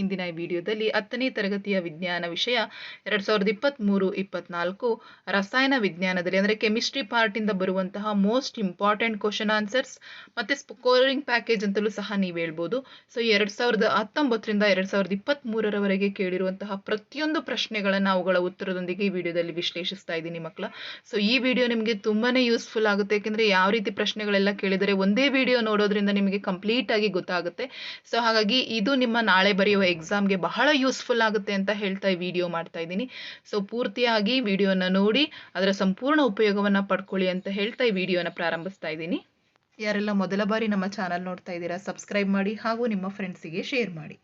ಇಂದಿನ ಈ ವಿಡಿಯೋದಲ್ಲಿ ಹತ್ತನೇ ತರಗತಿಯ ವಿಜ್ಞಾನ ವಿಷಯ ಎರಡು ಸಾವಿರದ ಇಪ್ಪತ್ತ್ಮೂರು ಇಪ್ಪತ್ನಾಲ್ಕು. ರಸಾಯನ ವಿಜ್ಞಾನದಲ್ಲಿ ಅಂದರೆ ಕೆಮಿಸ್ಟ್ರಿ ಪಾರ್ಟಿಂದ ಬರುವಂತಹ ಮೋಸ್ಟ್ ಇಂಪಾರ್ಟೆಂಟ್ ಕ್ವಶನ್ ಆನ್ಸರ್ಸ್ ಮತ್ತು ಸ್ಕೋರಿಂಗ್ ಪ್ಯಾಕೇಜ್ ಅಂತಲೂ ಸಹ ನೀವು ಹೇಳ್ಬೋದು. ಸೊ ಎರಡು ಸಾವಿರದ ಹತ್ತೊಂಬತ್ತರಿಂದ ಎರಡು ಸಾವಿರದ ಇಪ್ಪತ್ತ್ಮೂರರವರೆಗೆ ಕೇಳಿರುವಂತಹ ಪ್ರತಿಯೊಂದು ಪ್ರಶ್ನೆಗಳನ್ನು ಅವುಗಳ ಉತ್ತರದೊಂದಿಗೆ ಈ ವಿಡಿಯೋದಲ್ಲಿ ವಿಶ್ಲೇಷಿಸ್ತಾ ಇದ್ದೀನಿ ಮಕ್ಕಳ. ಸೊ ಈ ವಿಡಿಯೋ ನಿಮಗೆ ತುಂಬಾ ಯೂಸ್ಫುಲ್ ಆಗುತ್ತೆ. ಯಾಕೆಂದರೆ ಯಾವ ರೀತಿ ಪ್ರಶ್ನೆಗಳೆಲ್ಲ ಕೇಳಿದರೆ ಒಂದೇ ವಿಡಿಯೋ ನೋಡೋದ್ರಿಂದ ನಿಮಗೆ ಕಂಪ್ಲೀಟ್ ಆಗಿ ಗೊತ್ತಾಗುತ್ತೆ. ಸೊ ಹಾಗಾಗಿ ಇದು ನಿಮ್ಮ ನಾಳೆ ಬರೆಯುವ ಎಕ್ಸಾಮ್ಗೆ ಬಹಳ ಯೂಸ್ಫುಲ್ ಆಗುತ್ತೆ ಅಂತ ಹೇಳ್ತಾ ಈ ವಿಡಿಯೋ ಮಾಡ್ತಾ ಇದ್ದೀನಿ. ಸೊ ಪೂರ್ತಿಯಾಗಿ ವಿಡಿಯೋನ ನೋಡಿ, ಅದರ ಸಂಪೂರ್ಣ ಉಪಯೋಗವನ್ನು ಪಡ್ಕೊಳ್ಳಿ ಅಂತ ಹೇಳ್ತಾ ಈ ವಿಡಿಯೋನ ಪ್ರಾರಂಭಿಸ್ತಾ ಇದ್ದೀನಿ. ಯಾರೆಲ್ಲ ಮೊದಲ ಬಾರಿ ನಮ್ಮ ಚಾನಲ್ ನೋಡ್ತಾ ಇದ್ದೀರಾ ಸಬ್ಸ್ಕ್ರೈಬ್ ಮಾಡಿ ಹಾಗೂ ನಿಮ್ಮ ಫ್ರೆಂಡ್ಸಿಗೆ ಶೇರ್ ಮಾಡಿ.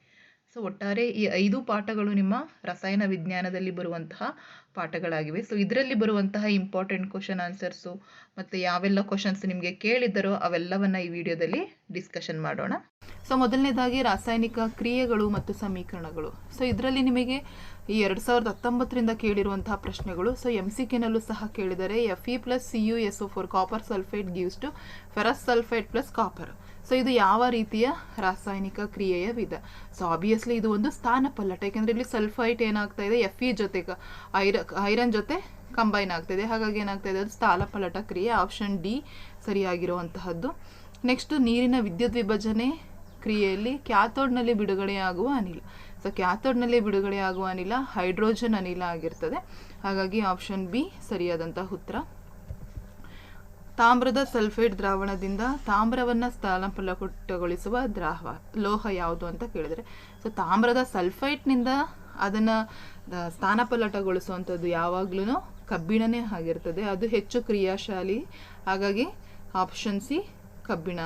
ಸೊ ಒಟ್ಟಾರೆ ಈ ಐದು ಪಾಠಗಳು ನಿಮ್ಮ ರಸಾಯನ ವಿಜ್ಞಾನದಲ್ಲಿ ಬರುವಂತಹ ಪಾಠಗಳಾಗಿವೆ. ಸೊ ಇದರಲ್ಲಿ ಬರುವಂತಹ ಇಂಪಾರ್ಟೆಂಟ್ ಕ್ವಶನ್ ಆನ್ಸರ್ಸು ಮತ್ತು ಯಾವೆಲ್ಲ ಕ್ವಶನ್ಸ್ ನಿಮಗೆ ಕೇಳಿದ್ದರೋ ಅವೆಲ್ಲವನ್ನು ಈ ವಿಡಿಯೋದಲ್ಲಿ ಡಿಸ್ಕಷನ್ ಮಾಡೋಣ. ಸೊ ಮೊದಲನೇದಾಗಿ ರಾಸಾಯನಿಕ ಕ್ರಿಯೆಗಳು ಮತ್ತು ಸಮೀಕರಣಗಳು. ಸೊ ಇದರಲ್ಲಿ ನಿಮಗೆ ಈ ಎರಡು ಸಾವಿರದ ಹತ್ತೊಂಬತ್ತರಿಂದ ಕೇಳಿರುವಂತಹ ಪ್ರಶ್ನೆಗಳು. ಸೊ ಎಂ ಸಿ ಕೆನಲ್ಲೂ ಸಹ ಕೇಳಿದರೆ F E plus C U S O four copper sulphate gives to ferrous sulphate plus copper so ಇದು ಯಾವ ರೀತಿಯ ರಾಸಾಯನಿಕ ಕ್ರಿಯೆಯ ವಿಧ ಸೊ ಆಬ್ವಿಯಸ್ಲಿ ಇದು ಒಂದು ಸ್ಥಾನಪಲ್ಲಟ. ಯಾಕೆಂದರೆ ಇಲ್ಲಿ ಸಲ್ಫೈಟ್ ಏನಾಗ್ತಾ ಇದೆ? ಎಫ್ ಇ ಜೊತೆ ಐರ ಐರನ್ ಜೊತೆ ಕಂಬೈನ್ ಆಗ್ತಾಯಿದೆ ಹಾಗಾಗಿ ಏನಾಗ್ತಾ ಇದೆ? ಅದು ಸ್ಥಾನಪಲ್ಲಟ ಕ್ರಿಯೆ ಆಪ್ಷನ್ ಡಿ ಸರಿಯಾಗಿರುವಂತಹದ್ದು. ನೆಕ್ಸ್ಟ್ ನೀರಿನ ವಿದ್ಯುತ್ ವಿಭಜನೆ ಕ್ರಿಯೆಯಲ್ಲಿ ಕ್ಯಾಥೋಡ್ನಲ್ಲಿ ಬಿಡುಗಡೆಯಾಗುವ ಅನಿಲ. ಸೊ ಕ್ಯಾಥೋಡ್ನಲ್ಲಿ ಬಿಡುಗಡೆಯಾಗುವ ಅನಿಲ ಹೈಡ್ರೋಜನ್ ಅನಿಲ ಆಗಿರ್ತದೆ. ಹಾಗಾಗಿ ಆಪ್ಷನ್ ಬಿ ಸರಿಯಾದಂತಹ ಉತ್ತರ. ತಾಮ್ರದ ಸಲ್ಫೇಟ್ ದ್ರಾವಣದಿಂದ ತಾಮ್ರವನ್ನು ಸ್ಥಾನಪಲ್ಲಟಗೊಳಿಸುವ ದ್ರಾವ, ಲೋಹ ಯಾವುದು ಅಂತ ಕೇಳಿದರೆ ಸೊ ತಾಮ್ರದ ಸಲ್ಫೈಟ್ನಿಂದ ಅದನ್ನು ಸ್ಥಾನಪಲ್ಲಟಗೊಳಿಸುವಂಥದ್ದು ಯಾವಾಗ್ಲೂ ಕಬ್ಬಿಣನೇ ಆಗಿರ್ತದೆ. ಅದು ಹೆಚ್ಚು ಕ್ರಿಯಾಶಾಲಿ, ಹಾಗಾಗಿ ಆಪ್ಷನ್ ಸಿ ಕಬ್ಬಿಣ.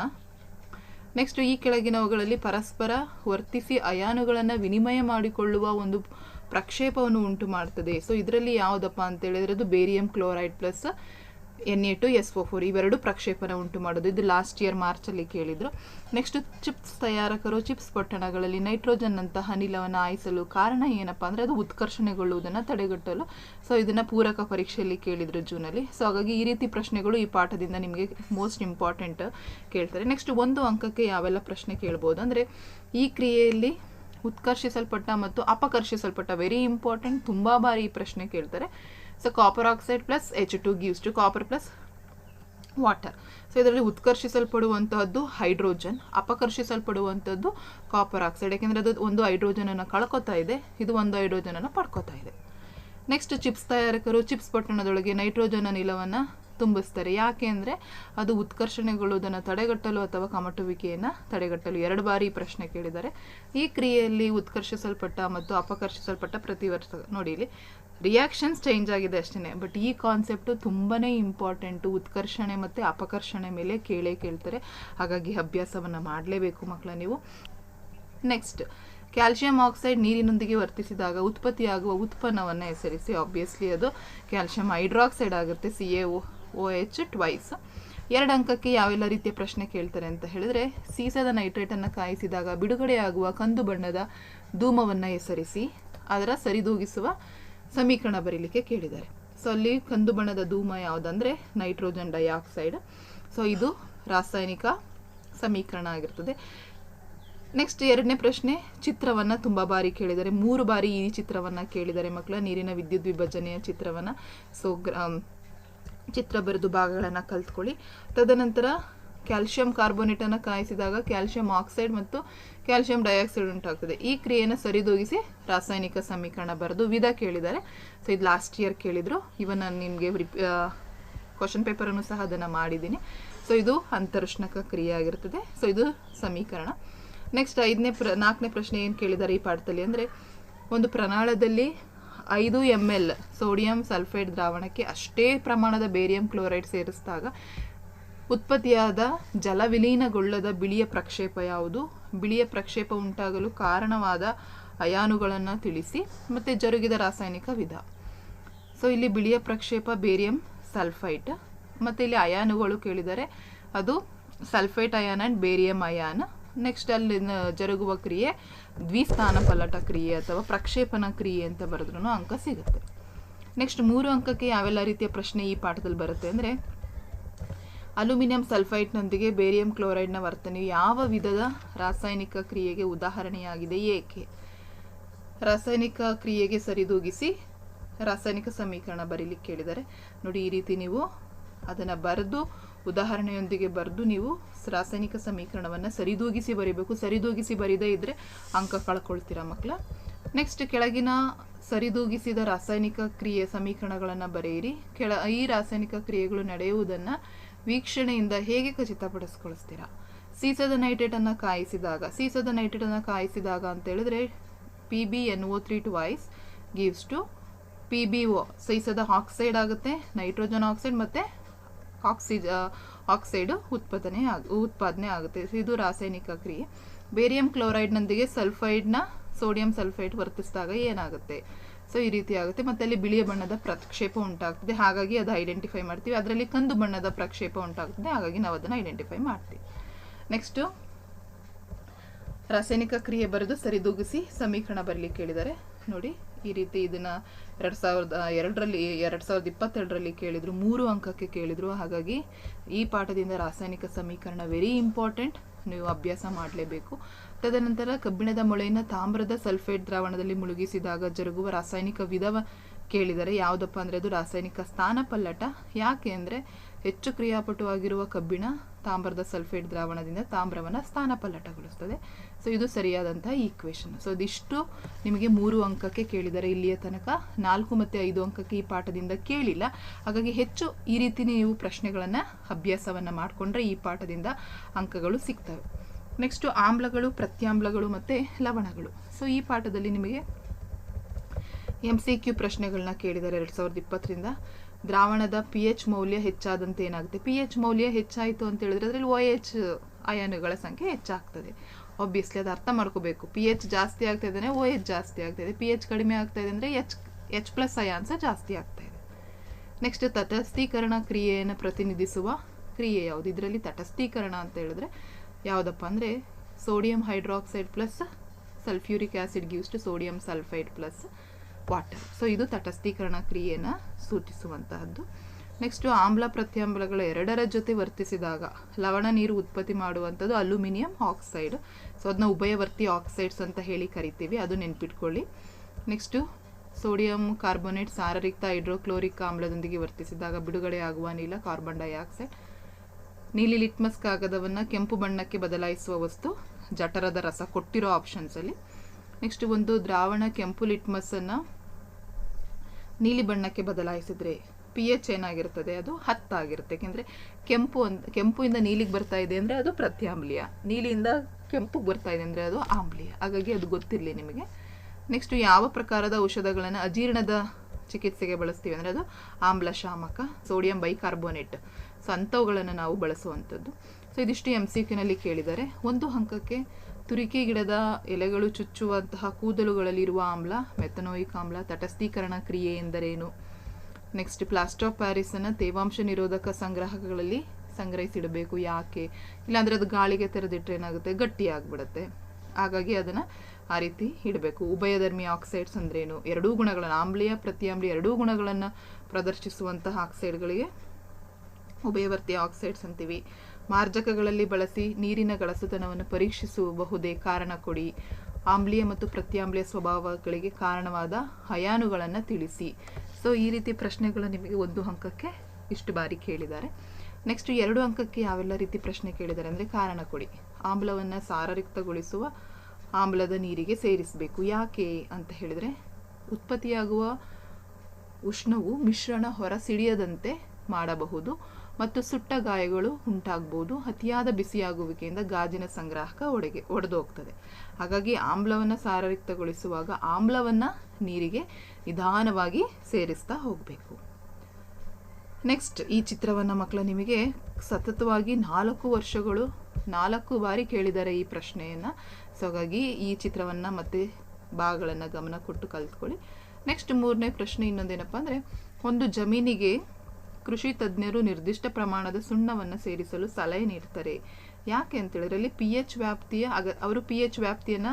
ನೆಕ್ಸ್ಟ್ ಈ ಕೆಳಗಿನವುಗಳಲ್ಲಿ ಪರಸ್ಪರ ವರ್ತಿಸಿ ಅಯಾನುಗಳನ್ನು ವಿನಿಮಯ ಮಾಡಿಕೊಳ್ಳುವ ಒಂದು ಪ್ರಕ್ಷೇಪವನ್ನು ಉಂಟು ಮಾಡ್ತದೆ ಸೊ ಇದರಲ್ಲಿ ಯಾವುದಪ್ಪ ಅಂತ ಹೇಳಿದ್ರೆ, ಅದು barium chloride plus N A two S O four ಇವೆರಡು ಪ್ರಕ್ಷೇಪಣ ಉಂಟು ಮಾಡೋದು. ಇದು ಲಾಸ್ಟ್ ಇಯರ್ ಮಾರ್ಚಲ್ಲಿ ಕೇಳಿದರು. ನೆಕ್ಸ್ಟ್ ಚಿಪ್ಸ್ ತಯಾರಕರು ಚಿಪ್ಸ್ ಪೊಟ್ಟಣಗಳಲ್ಲಿ ನೈಟ್ರೋಜನ್ ಅಂತಹ ಅನಿಲವನ್ನು ಆಯಿಸಲು ಕಾರಣ ಏನಪ್ಪ ಅಂದರೆ ಅದು ಉತ್ಕರ್ಷಣೆಗೊಳ್ಳುವುದನ್ನು ತಡೆಗಟ್ಟಲು. ಸೊ ಇದನ್ನು ಪೂರಕ ಪರೀಕ್ಷೆಯಲ್ಲಿ ಕೇಳಿದರು ಜೂನಲ್ಲಿ ಸೊ ಹಾಗಾಗಿ ಈ ರೀತಿ ಪ್ರಶ್ನೆಗಳು ಈ ಪಾಠದಿಂದ ನಿಮಗೆ ಮೋಸ್ಟ್ ಇಂಪಾರ್ಟೆಂಟ್ ಕೇಳ್ತಾರೆ. ನೆಕ್ಸ್ಟ್ ಒಂದು ಅಂಕಕ್ಕೆ ಯಾವೆಲ್ಲ ಪ್ರಶ್ನೆ ಕೇಳ್ಬೋದು ಅಂದರೆ ಈ ಕ್ರಿಯೆಯಲ್ಲಿ ಉತ್ಕರ್ಷಿಸಲ್ಪಟ್ಟ ಮತ್ತು ಅಪಕರ್ಷಿಸಲ್ಪಟ್ಟ ವೆರಿ ಇಂಪಾರ್ಟೆಂಟ್ ತುಂಬ ಬಾರಿ ಈ ಪ್ರಶ್ನೆ ಕೇಳ್ತಾರೆ. So copper oxide plus H two gives to copper plus water so ಇದರಲ್ಲಿ ಉತ್ಕರ್ಷಿಸಲ್ಪಡುವಂತಹದ್ದು ಹೈಡ್ರೋಜನ್ ಅಪಕರ್ಷಿಸಲ್ಪಡುವಂಥದ್ದು ಕಾಪರ್ ಆಕ್ಸೈಡ್ ಯಾಕೆಂದರೆ ಅದು ಒಂದು ಹೈಡ್ರೋಜನನ್ನು ಕಳ್ಕೊತಾ ಇದೆ, ಇದು ಒಂದು ಹೈಡ್ರೋಜನನ್ನು ಪಡ್ಕೊತಾ ಇದೆ. ನೆಕ್ಸ್ಟ್ ಚಿಪ್ಸ್ ತಯಾರಕರು ಚಿಪ್ಸ್ ಪಟ್ಟಣದೊಳಗೆ ನೈಟ್ರೋಜನ್ ಅನಿಲವನ್ನು ತುಂಬಿಸ್ತಾರೆ. ಯಾಕೆ ಅಂದರೆ ಅದು ಉತ್ಕರ್ಷಣೆಗೊಳ್ಳುವುದನ್ನು ತಡೆಗಟ್ಟಲು ಅಥವಾ ಕಮಟುವಿಕೆಯನ್ನು ತಡೆಗಟ್ಟಲು. ಎರಡು ಬಾರಿ ಪ್ರಶ್ನೆ ಕೇಳಿದ್ದಾರೆ. ಈ ಕ್ರಿಯೆಯಲ್ಲಿ ಉತ್ಕರ್ಷಿಸಲ್ಪಟ್ಟ ಮತ್ತು ಅಪಕರ್ಷಿಸಲ್ಪಟ್ಟ ಪ್ರತಿವರ್ಷ ನೋಡಿ ಇಲ್ಲಿ. ರಿಯಾಕ್ಷನ್ಸ್ ಚೇಂಜ್ ಆಗಿದೆ ಅಷ್ಟೇ ಬಟ್ ಈ ಕಾನ್ಸೆಪ್ಟು ತುಂಬಾ ಇಂಪಾರ್ಟೆಂಟು ಉತ್ಕರ್ಷಣೆ ಮತ್ತು ಅಪಕರ್ಷಣೆ ಮೇಲೆ ಕೇಳೇ ಕೇಳ್ತಾರೆ. ಹಾಗಾಗಿ ಅಭ್ಯಾಸವನ್ನು ಮಾಡಲೇಬೇಕು ಮಕ್ಕಳ ನೀವು. ನೆಕ್ಸ್ಟ್ ಕ್ಯಾಲ್ಸಿಯಂ ಆಕ್ಸೈಡ್ ನೀರಿನೊಂದಿಗೆ ವರ್ತಿಸಿದಾಗ ಉತ್ಪತ್ತಿಯಾಗುವ ಉತ್ಪನ್ನವನ್ನು ಹೆಸರಿಸಿ. ಆಬ್ವಿಯಸ್ಲಿ ಅದು ಕ್ಯಾಲ್ಸಿಯಂ ಹೈಡ್ರಾಕ್ಸೈಡ್ ಆಗುತ್ತೆ C A O H twice ಎರಡು ಅಂಕಕ್ಕೆ ಯಾವೆಲ್ಲ ರೀತಿಯ ಪ್ರಶ್ನೆ ಕೇಳ್ತಾರೆ ಅಂತ ಹೇಳಿದ್ರೆ, ಸೀಸದ ನೈಟ್ರೇಟನ್ನು ಕಾಯಿಸಿದಾಗ ಬಿಡುಗಡೆಯಾಗುವ ಕಂದು ಬಣ್ಣದ ಧೂಮವನ್ನು ಹೆಸರಿಸಿ, ಅದರ ಸರಿದೂಗಿಸುವ ಸಮೀಕರಣ ಬರೀಲಿಕ್ಕೆ ಕೇಳಿದ್ದಾರೆ. ಸೊ ಅಲ್ಲಿ ಕಂದು ಬಣ್ಣದ ಧೂಮ ಯಾವುದಂದ್ರೆ ನೈಟ್ರೋಜನ್ ಡೈಆಕ್ಸೈಡ್. ಸೊ ಇದು ರಾಸಾಯನಿಕ ಸಮೀಕರಣ ಆಗಿರ್ತದೆ. ನೆಕ್ಸ್ಟ್ ಎರಡನೇ ಪ್ರಶ್ನೆ, ಚಿತ್ರವನ್ನು ತುಂಬ ಬಾರಿ ಕೇಳಿದರೆ ಮೂರು ಬಾರಿ ಈ ಚಿತ್ರವನ್ನು ಕೇಳಿದರೆ ಮಕ್ಕಳ, ನೀರಿನ ವಿದ್ಯುತ್ ವಿಭಜನೆಯ ಚಿತ್ರವನ್ನು. ಸೊ ಚಿತ್ರ ಬರೆದು ಭಾಗಗಳನ್ನು ಕಲ್ತ್ಕೊಳ್ಳಿ. ತದನಂತರ ಕ್ಯಾಲ್ಶಿಯಂ ಕಾರ್ಬೋನೇಟನ್ನು ಕಾಯಿಸಿದಾಗ ಕ್ಯಾಲ್ಶಿಯಂ ಆಕ್ಸೈಡ್ ಮತ್ತು ಕ್ಯಾಲ್ಶಿಯಂ ಡೈಆಕ್ಸೈಡ್ ಉಂಟಾಗ್ತದೆ. ಈ ಕ್ರಿಯೆಯನ್ನು ಸರಿದೂಗಿಸಿ ರಾಸಾಯನಿಕ ಸಮೀಕರಣ ಬರೆದು ವಿಧ ಕೇಳಿದ್ದಾರೆ. ಸೊ ಇದು ಲಾಸ್ಟ್ ಇಯರ್ ಕೇಳಿದರು. ಇವನ್ ನಾನು ನಿಮಗೆ ಕ್ವಶನ್ ಪೇಪರನ್ನು ಸಹ ಅದನ್ನು ಮಾಡಿದ್ದೀನಿ. ಸೊ ಇದು ಅಂತರುಷ್ಣಕ ಕ್ರಿಯೆ ಆಗಿರ್ತದೆ. ಸೊ ಇದು ಸಮೀಕರಣ. ನೆಕ್ಸ್ಟ್ ಐದನೇ ಪ್ರ, ನಾಲ್ಕನೇ ಪ್ರಶ್ನೆ ಏನು ಕೇಳಿದ್ದಾರೆ ಈ ಪಾಠದಲ್ಲಿ ಅಂದರೆ, ಒಂದು ಪ್ರಣಾಳದಲ್ಲಿ ಐದು ಎಂ ಎಲ್ ಸೋಡಿಯಂ ಸಲ್ಫೇಟ್ ದ್ರಾವಣಕ್ಕೆ ಅಷ್ಟೇ ಪ್ರಮಾಣದ ಬೇರಿಯಂ ಕ್ಲೋರೈಡ್ ಸೇರಿಸಿದಾಗ ಉತ್ಪತ್ತಿಯಾದ ಜಲವಿಲೀನಗೊಳ್ಳದ ಬಿಳಿಯ ಪ್ರಕ್ಷೇಪ ಯಾವುದು? ಬಿಳಿಯ ಪ್ರಕ್ಷೇಪ ಉಂಟಾಗಲು ಕಾರಣವಾದ ಅಯಾನುಗಳನ್ನು ತಿಳಿಸಿ, ಮತ್ತು ಜರುಗಿದ ರಾಸಾಯನಿಕ ವಿಧ. ಸೊ ಇಲ್ಲಿ ಬಿಳಿಯ ಪ್ರಕ್ಷೇಪ ಬೇರಿಯಂ ಸಲ್ಫೈಟ್, ಮತ್ತು ಇಲ್ಲಿ ಅಯಾನುಗಳು ಕೇಳಿದರೆ ಅದು sulphite ion and barium ion. Next ಅಲ್ಲಿ ಜರುಗುವ ಕ್ರಿಯೆ ದ್ವಿಸ್ಥಾನ ಪಲ್ಲಟ ಕ್ರಿಯೆ ಅಥವಾ ಪ್ರಕ್ಷೇಪಣ ಕ್ರಿಯೆ ಅಂತ ಬರೆದ್ರೂ ಅಂಕ ಸಿಗುತ್ತೆ. ನೆಕ್ಸ್ಟ್ ಮೂರು ಅಂಕಕ್ಕೆ ಯಾವೆಲ್ಲ ರೀತಿಯ ಪ್ರಶ್ನೆ ಈ ಪಾಠದಲ್ಲಿ ಬರುತ್ತೆ ಅಂದರೆ ಅಲ್ಯೂಮಿನಿಯಂ ಸಲ್ಫೈಟ್ನೊಂದಿಗೆ ಬೇರಿಯಂ ಕ್ಲೋರೈಡ್ನ ವರ್ತನೆ ಯಾವ ವಿಧದ ರಾಸಾಯನಿಕ ಕ್ರಿಯೆಗೆ ಉದಾಹರಣೆಯಾಗಿದೆ? ಏಕೆ? ರಾಸಾಯನಿಕ ಕ್ರಿಯೆಗೆ ಸರಿದೂಗಿಸಿ ರಾಸಾಯನಿಕ ಸಮೀಕರಣ ಬರೀಲಿಕ್ಕೆ ಕೇಳಿದರೆ. ನೋಡಿ, ಈ ರೀತಿ ನೀವು ಅದನ್ನು ಬರೆದು, ಉದಾಹರಣೆಯೊಂದಿಗೆ ಬರೆದು ನೀವು ರಾಸಾಯನಿಕ ಸಮೀಕರಣವನ್ನು ಸರಿದೂಗಿಸಿ ಬರಿಬೇಕು. ಸರಿದೂಗಿಸಿ ಬರೀದೇ ಇದ್ದರೆ ಅಂಕ ಕಳ್ಕೊಳ್ತೀರಾ ಮಕ್ಕಳ ನೆಕ್ಸ್ಟ್ ಕೆಳಗಿನ ಸರಿದೂಗಿಸಿದ ರಾಸಾಯನಿಕ ಕ್ರಿಯೆ ಸಮೀಕರಣಗಳನ್ನು ಬರೆಯಿರಿ. ಕೆಳ ಈ ರಾಸಾಯನಿಕ ಕ್ರಿಯೆಗಳು ನಡೆಯುವುದನ್ನು ವೀಕ್ಷಣೆಯಿಂದ ಹೇಗೆ ಖಚಿತಪಡಿಸ್ಕೊಳಿಸ್ತೀರಾ ಸೀಸದ ನೈಟ್ರೇಟನ್ನು ಕಾಯಿಸಿದಾಗ ಸೀಸದ ನೈಟ್ರೇಟನ್ನು ಕಾಯಿಸಿದಾಗ ಅಂತ ಹೇಳಿದ್ರೆ P B N O three twice gives two P B O ಸೀಸದ oxide ಆಗುತ್ತೆ ನೈಟ್ರೋಜನ್ ಆಕ್ಸೈಡ್ ಮತ್ತು ಆಕ್ಸಿಜ ಆಕ್ಸೈಡು ಉತ್ಪಾದನೆ ಆಗ ಉತ್ಪಾದನೆ ಆಗುತ್ತೆ. ಇದು ರಾಸಾಯನಿಕ ಕ್ರಿಯೆ. ಬೇರಿಯಂ ಕ್ಲೋರೈಡ್ನೊಂದಿಗೆ ಸಲ್ಫೈಡ್ನ ಸೋಡಿಯಂ ಸಲ್ಫೈಡ್ ವರ್ತಿಸಿದಾಗ ಏನಾಗುತ್ತೆ? ಸೊ ಈ ರೀತಿ ಆಗುತ್ತೆ. ಮತ್ತೆ ಅಲ್ಲಿ ಬಿಳಿಯ ಬಣ್ಣದ ಪ್ರಕ್ಷೇಪ ಉಂಟಾಗ್ತದೆ. ಹಾಗಾಗಿ ಅದು ಐಡೆಂಟಿಫೈ ಮಾಡ್ತೀವಿ. ಅದರಲ್ಲಿ ಕಂದು ಬಣ್ಣದ ಪ್ರಕ್ಷೇಪ ಉಂಟಾಗ್ತದೆ. ಹಾಗಾಗಿ ನಾವು ಅದನ್ನು ಐಡೆಂಟಿಫೈ ಮಾಡ್ತೀವಿ. ನೆಕ್ಸ್ಟು ರಾಸಾಯನಿಕ ಕ್ರಿಯೆ ಬರೆದು ಸರಿದೂಗಿಸಿ ಸಮೀಕರಣ ಬರಲಿಕ್ಕೆ ಕೇಳಿದ್ದಾರೆ ನೋಡಿ, ಈ ರೀತಿ ಇದನ್ನ ಎರಡು ಸಾವಿರದ ಎರಡರಲ್ಲಿ, ಎರಡು ಸಾವಿರದ ಇಪ್ಪತ್ತೆರಡರಲ್ಲಿ ಕೇಳಿದ್ರು. ಮೂರು ಅಂಕಕ್ಕೆ ಕೇಳಿದ್ರು. ಹಾಗಾಗಿ ಈ ಪಾಠದಿಂದ ರಾಸಾಯನಿಕ ಸಮೀಕರಣ ವೆರಿ ಇಂಪಾರ್ಟೆಂಟ್ ನೀವು ಅಭ್ಯಾಸ ಮಾಡಲೇಬೇಕು. ತದನಂತರ ಕಬ್ಬಿಣದ ಮೊಳೆಯನ್ನು ತಾಮ್ರದ ಸಲ್ಫೇಟ್ ದ್ರಾವಣದಲ್ಲಿ ಮುಳುಗಿಸಿದಾಗ ಜರುಗುವ ರಾಸಾಯನಿಕ ವಿಧವ ಕೇಳಿದರೆ ಯಾವುದಪ್ಪ ಅಂದರೆ ಅದು ರಾಸಾಯನಿಕ ಸ್ಥಾನ ಪಲ್ಲಟ. ಯಾಕೆ ಅಂದರೆ ಹೆಚ್ಚು ಕ್ರಿಯಾಪಟುವಾಗಿರುವ ಕಬ್ಬಿಣ ತಾಮ್ರದ ಸಲ್ಫೇಟ್ ದ್ರಾವಣದಿಂದ ತಾಮ್ರವನ್ನು ಸ್ಥಾನ ಪಲ್ಲಟಗೊಳಿಸ್ತದೆ. ಸೊ ಇದು ಸರಿಯಾದಂತಹ ಈಕ್ವೇಶನ್ ಸೊ ಅದಿಷ್ಟು ನಿಮಗೆ ಮೂರು ಅಂಕಕ್ಕೆ ಕೇಳಿದರೆ ಇಲ್ಲಿಯ ತನಕ. ನಾಲ್ಕು ಮತ್ತು ಐದು ಅಂಕಕ್ಕೆ ಈ ಪಾಠದಿಂದ ಕೇಳಿಲ್ಲ. ಹಾಗಾಗಿ ಹೆಚ್ಚು ಈ ರೀತಿ ನೀವು ಪ್ರಶ್ನೆಗಳನ್ನು, ಅಭ್ಯಾಸವನ್ನು ಮಾಡಿಕೊಂಡ್ರೆ ಈ ಪಾಠದಿಂದ ಅಂಕಗಳು ಸಿಗ್ತವೆ. ನೆಕ್ಸ್ಟು ಆಮ್ಲಗಳು, ಪ್ರತ್ಯಾಮ್ಲಗಳು ಮತ್ತು ಲವಣಗಳು. ಸೊ ಈ ಪಾಠದಲ್ಲಿ ನಿಮಗೆ ಎಂ ಸಿ ಕ್ಯೂ ಪ್ರಶ್ನೆಗಳನ್ನ ಕೇಳಿದ್ದಾರೆ ಎರಡು ಸಾವಿರದ ಇಪ್ಪತ್ತರಿಂದ. ದ್ರಾವಣದ ಪಿ ಎಚ್ ಮೌಲ್ಯ ಹೆಚ್ಚಾದಂತೆ ಏನಾಗುತ್ತೆ? ಪಿ ಎಚ್ ಮೌಲ್ಯ ಹೆಚ್ಚಾಯಿತು ಅಂತ ಹೇಳಿದ್ರೆ ಅದರಲ್ಲಿ ಒ ಎಚ್ ಅಯಾನುಗಳ ಸಂಖ್ಯೆ ಹೆಚ್ಚಾಗ್ತದೆ. ಆಬ್ವಿಯಸ್ಲಿ ಅದು ಅರ್ಥ ಮಾಡ್ಕೋಬೇಕು. ಪಿ ಎಚ್ ಜಾಸ್ತಿ ಆಗ್ತಾ ಇದ್ದರೆ ಒ ಎಚ್ ಜಾಸ್ತಿ ಆಗ್ತಾ ಇದೆ. ಪಿ ಎಚ್ ಕಡಿಮೆ ಆಗ್ತಾ ಇದೆ ಅಂದರೆ ಎಚ್ ಎಚ್ ಪ್ಲಸ್ ಅಯಾನ್ಸ ಜಾಸ್ತಿ ಆಗ್ತಾ ಇದೆ. ನೆಕ್ಸ್ಟ್ ತಟಸ್ಥೀಕರಣ ಕ್ರಿಯೆಯನ್ನು ಪ್ರತಿನಿಧಿಸುವ ಕ್ರಿಯೆ ಯಾವುದು? ಇದರಲ್ಲಿ ತಟಸ್ಥೀಕರಣ ಅಂತ ಹೇಳಿದ್ರೆ ಯಾವುದಪ್ಪ ಅಂದರೆ sodium hydroxide plus sulphuric acid gives to sodium sulphide plus water so ಇದು ತಟಸ್ಥೀಕರಣ ಕ್ರಿಯೆಯನ್ನು ಸೂಚಿಸುವಂತಹದ್ದು. ನೆಕ್ಸ್ಟು ಆಮ್ಲ ಪ್ರತ್ಯಾಮ್ಲಗಳು ಎರಡರ ಜೊತೆ ವರ್ತಿಸಿದಾಗ ಲವಣ ನೀರು ಉತ್ಪತ್ತಿ ಮಾಡುವಂಥದ್ದು ಅಲ್ಯೂಮಿನಿಯಂ ಆಕ್ಸೈಡ್. ಸೊ ಅದನ್ನ ಉಭಯವರ್ತಿ ಆಕ್ಸೈಡ್ಸ್ ಅಂತ ಹೇಳಿ ಕರಿತೀವಿ, ಅದು ನೆನ್ಪಿಟ್ಕೊಳ್ಳಿ. ನೆಕ್ಸ್ಟು ಸೋಡಿಯಂ ಕಾರ್ಬೋನೇಟ್ ಸಾರರಿಕ್ತ ಹೈಡ್ರೋಕ್ಲೋರಿಕ್ ಆಮ್ಲದೊಂದಿಗೆ ವರ್ತಿಸಿದಾಗ ಬಿಡುಗಡೆಯಾಗುವ ನೀಲ ಕಾರ್ಬನ್ ಡೈಆಕ್ಸೈಡ್ ನೀಲಿ ಲಿಟ್ಮಸ್ ಕಾಗದವನ್ನು ಕೆಂಪು ಬಣ್ಣಕ್ಕೆ ಬದಲಾಯಿಸುವ ವಸ್ತು, ಜಠರದ ರಸ ಕೊಟ್ಟಿರೋ ಆಪ್ಷನ್ಸಲ್ಲಿ ನೆಕ್ಸ್ಟ್ ಒಂದು ದ್ರಾವಣ ಕೆಂಪು ಲಿಟ್ಮಸ್ಸನ್ನು ನೀಲಿ ಬಣ್ಣಕ್ಕೆ ಬದಲಾಯಿಸಿದ್ರೆ ಪಿ ಎಚ್ ಏನಾಗಿರ್ತದೆ? ಅದು ಹತ್ತಾಗಿರುತ್ತೆ. ಯಾಕೆಂದರೆ ಕೆಂಪು ಅಂತ ಕೆಂಪುಯಿಂದ ನೀಲಿಗೆ ಬರ್ತಾ ಇದೆ ಅಂದರೆ ಅದು ಪ್ರತ್ಯಾಮ್ಲೀಯ. ನೀಲಿಯಿಂದ ಕೆಂಪುಗೆ ಬರ್ತಾ ಇದೆ ಅಂದರೆ ಅದು ಆಮ್ಲೀಯ. ಹಾಗಾಗಿ ಅದು ಗೊತ್ತಿರಲಿ ನಿಮಗೆ. ನೆಕ್ಸ್ಟ್ ಯಾವ ಪ್ರಕಾರದ ಔಷಧಗಳನ್ನು ಅಜೀರ್ಣದ ಚಿಕಿತ್ಸೆಗೆ ಬಳಸ್ತೀವಿ. ಅಂದರೆ ಅದು ಆಮ್ಲಶಾಮಕ ಸೋಡಿಯಂ ಬೈಕಾರ್ಬೋನೇಟ್. ಸೊ ಅಂಥವುಗಳನ್ನು ನಾವು ಬಳಸುವಂಥದ್ದು. ಸೊ ಇದಿಷ್ಟು ಎಂ ಸಿ ಕ್ಯೂನಲ್ಲಿ ಕೇಳಿದ್ದಾರೆ. ಒಂದು ಅಂಕಕ್ಕೆ ತುರಿಕೆ ಗಿಡದ ಎಲೆಗಳು ಚುಚ್ಚುವಂತಹ ಕೂದಲುಗಳಲ್ಲಿರುವ ಆಮ್ಲ, ಮೆಥನೋಯಿಕ್ ಆಮ್ಲ, ತಟಸ್ಥೀಕರಣ ಕ್ರಿಯೆ ಎಂದರೇನು? ನೆಕ್ಸ್ಟ್ ಪ್ಲಾಸ್ಟೋ ಪ್ಯಾರಿಸನ್ನು ತೇವಾಂಶ ನಿರೋಧಕ ಸಂಗ್ರಹಗಳಲ್ಲಿ ಸಂಗ್ರಹಿಸಿಡಬೇಕು ಯಾಕೆ? ಇಲ್ಲಾಂದರೆ ಅದು ಗಾಳಿಗೆ ತೆರೆದಿಟ್ಟರೆ ಏನಾಗುತ್ತೆ? ಗಟ್ಟಿಯಾಗ್ಬಿಡುತ್ತೆ. ಹಾಗಾಗಿ ಅದನ್ನು ಆ ರೀತಿ ಇಡಬೇಕು. ಉಭಯಧರ್ಮಿ ಆಕ್ಸೈಡ್ಸ್ ಅಂದ್ರೇನು? ಎರಡೂ ಗುಣಗಳನ್ನು, ಆಮ್ಲೀಯ, ಪ್ರತಿಆಮ್ಲೀಯ ಎರಡೂ ಗುಣಗಳನ್ನು ಪ್ರದರ್ಶಿಸುವಂತಹ ಆಕ್ಸೈಡ್ಗಳಿಗೆ ಉಭಯವರ್ತಿ ಆಕ್ಸೈಡ್ಸ್ ಅಂತೀವಿ. ಮಾರ್ಜಕಗಳಲ್ಲಿ ಬಳಸಿ ನೀರಿನ ಗಳಸುತನವನ್ನು ಪರೀಕ್ಷಿಸಬಹುದೇ ಕಾರಣ ಕೊಡಿ. ಆಮ್ಲೀಯ ಮತ್ತು ಪ್ರತ್ಯಾಮ್ಲೀಯ ಸ್ವಭಾವಗಳಿಗೆ ಕಾರಣವಾದ ಹಯಾನುಗಳನ್ನು ತಿಳಿಸಿ. ಸೊ ಈ ರೀತಿ ಪ್ರಶ್ನೆಗಳು ನಿಮಗೆ ಒಂದು ಅಂಕಕ್ಕೆ ಇಷ್ಟು ಬಾರಿ ಕೇಳಿದ್ದಾರೆ. ನೆಕ್ಸ್ಟ್ ಎರಡು ಅಂಕಕ್ಕೆ ಯಾವೆಲ್ಲ ರೀತಿ ಪ್ರಶ್ನೆ ಕೇಳಿದ್ದಾರೆ ಅಂದರೆ ಕಾರಣ ಕೊಡಿ. ಆಮ್ಲವನ್ನು ಸಾರರಿಕ್ತಗೊಳಿಸುವ ಆಮ್ಲದ ನೀರಿಗೆ ಸೇರಿಸಬೇಕು. ಯಾಕೆ ಅಂತ ಹೇಳಿದರೆ, ಉತ್ಪತ್ತಿಯಾಗುವ ಉಷ್ಣವು ಮಿಶ್ರಣ ಹೊರ ಸಿಡಿಯದಂತೆ ಮಾಡಬಹುದು ಮತ್ತು ಸುಟ್ಟ ಗಾಯಗಳು ಉಂಟಾಗ್ಬೋದು ಅತಿಯಾದ ಬಿಸಿಯಾಗುವಿಕೆಯಿಂದ ಗಾಜಿನ ಸಂಗ್ರಾಹಕ ಒಡೆಗೆ ಒಡೆದು ಹೋಗ್ತದೆ ಹಾಗಾಗಿ ಆಮ್ಲವನ್ನು ಸಾರರಿಕ್ತಗೊಳಿಸುವಾಗ ಆಮ್ಲವನ್ನು ನೀರಿಗೆ ನಿಧಾನವಾಗಿ ಸೇರಿಸ್ತಾ ಹೋಗಬೇಕು. ನೆಕ್ಸ್ಟ್, ಈ ಚಿತ್ರವನ್ನು ಮಕ್ಕಳು ನಿಮಗೆ ಸತತವಾಗಿ ನಾಲ್ಕು ವರ್ಷಗಳು, ನಾಲ್ಕು ಬಾರಿ ಕೇಳಿದ್ದಾರೆ ಈ ಪ್ರಶ್ನೆಯನ್ನು. ಸೊ ಹಾಗಾಗಿ ಈ ಚಿತ್ರವನ್ನು ಮತ್ತೆ ಭಾಗಗಳನ್ನು ಗಮನ ಕೊಟ್ಟು ಕಲ್ತ್ಕೊಳ್ಳಿ. ನೆಕ್ಸ್ಟ್ ಮೂರನೇ ಪ್ರಶ್ನೆ ಇನ್ನೊಂದೇನಪ್ಪ ಅಂದರೆ, ಒಂದು ಜಮೀನಿಗೆ ಕೃಷಿ ತಜ್ಞರು ನಿರ್ದಿಷ್ಟ ಪ್ರಮಾಣದ ಸುಣ್ಣವನ್ನು ಸೇರಿಸಲು ಸಲಹೆ ನೀಡ್ತಾರೆ. ಯಾಕೆ ಅಂತೇಳಿದ್ರೆ, ಅಲ್ಲಿ ಪಿ ಎಚ್ ವ್ಯಾಪ್ತಿಯ ಅಗ, ಅವರು ಪಿ ಎಚ್ ವ್ಯಾಪ್ತಿಯನ್ನು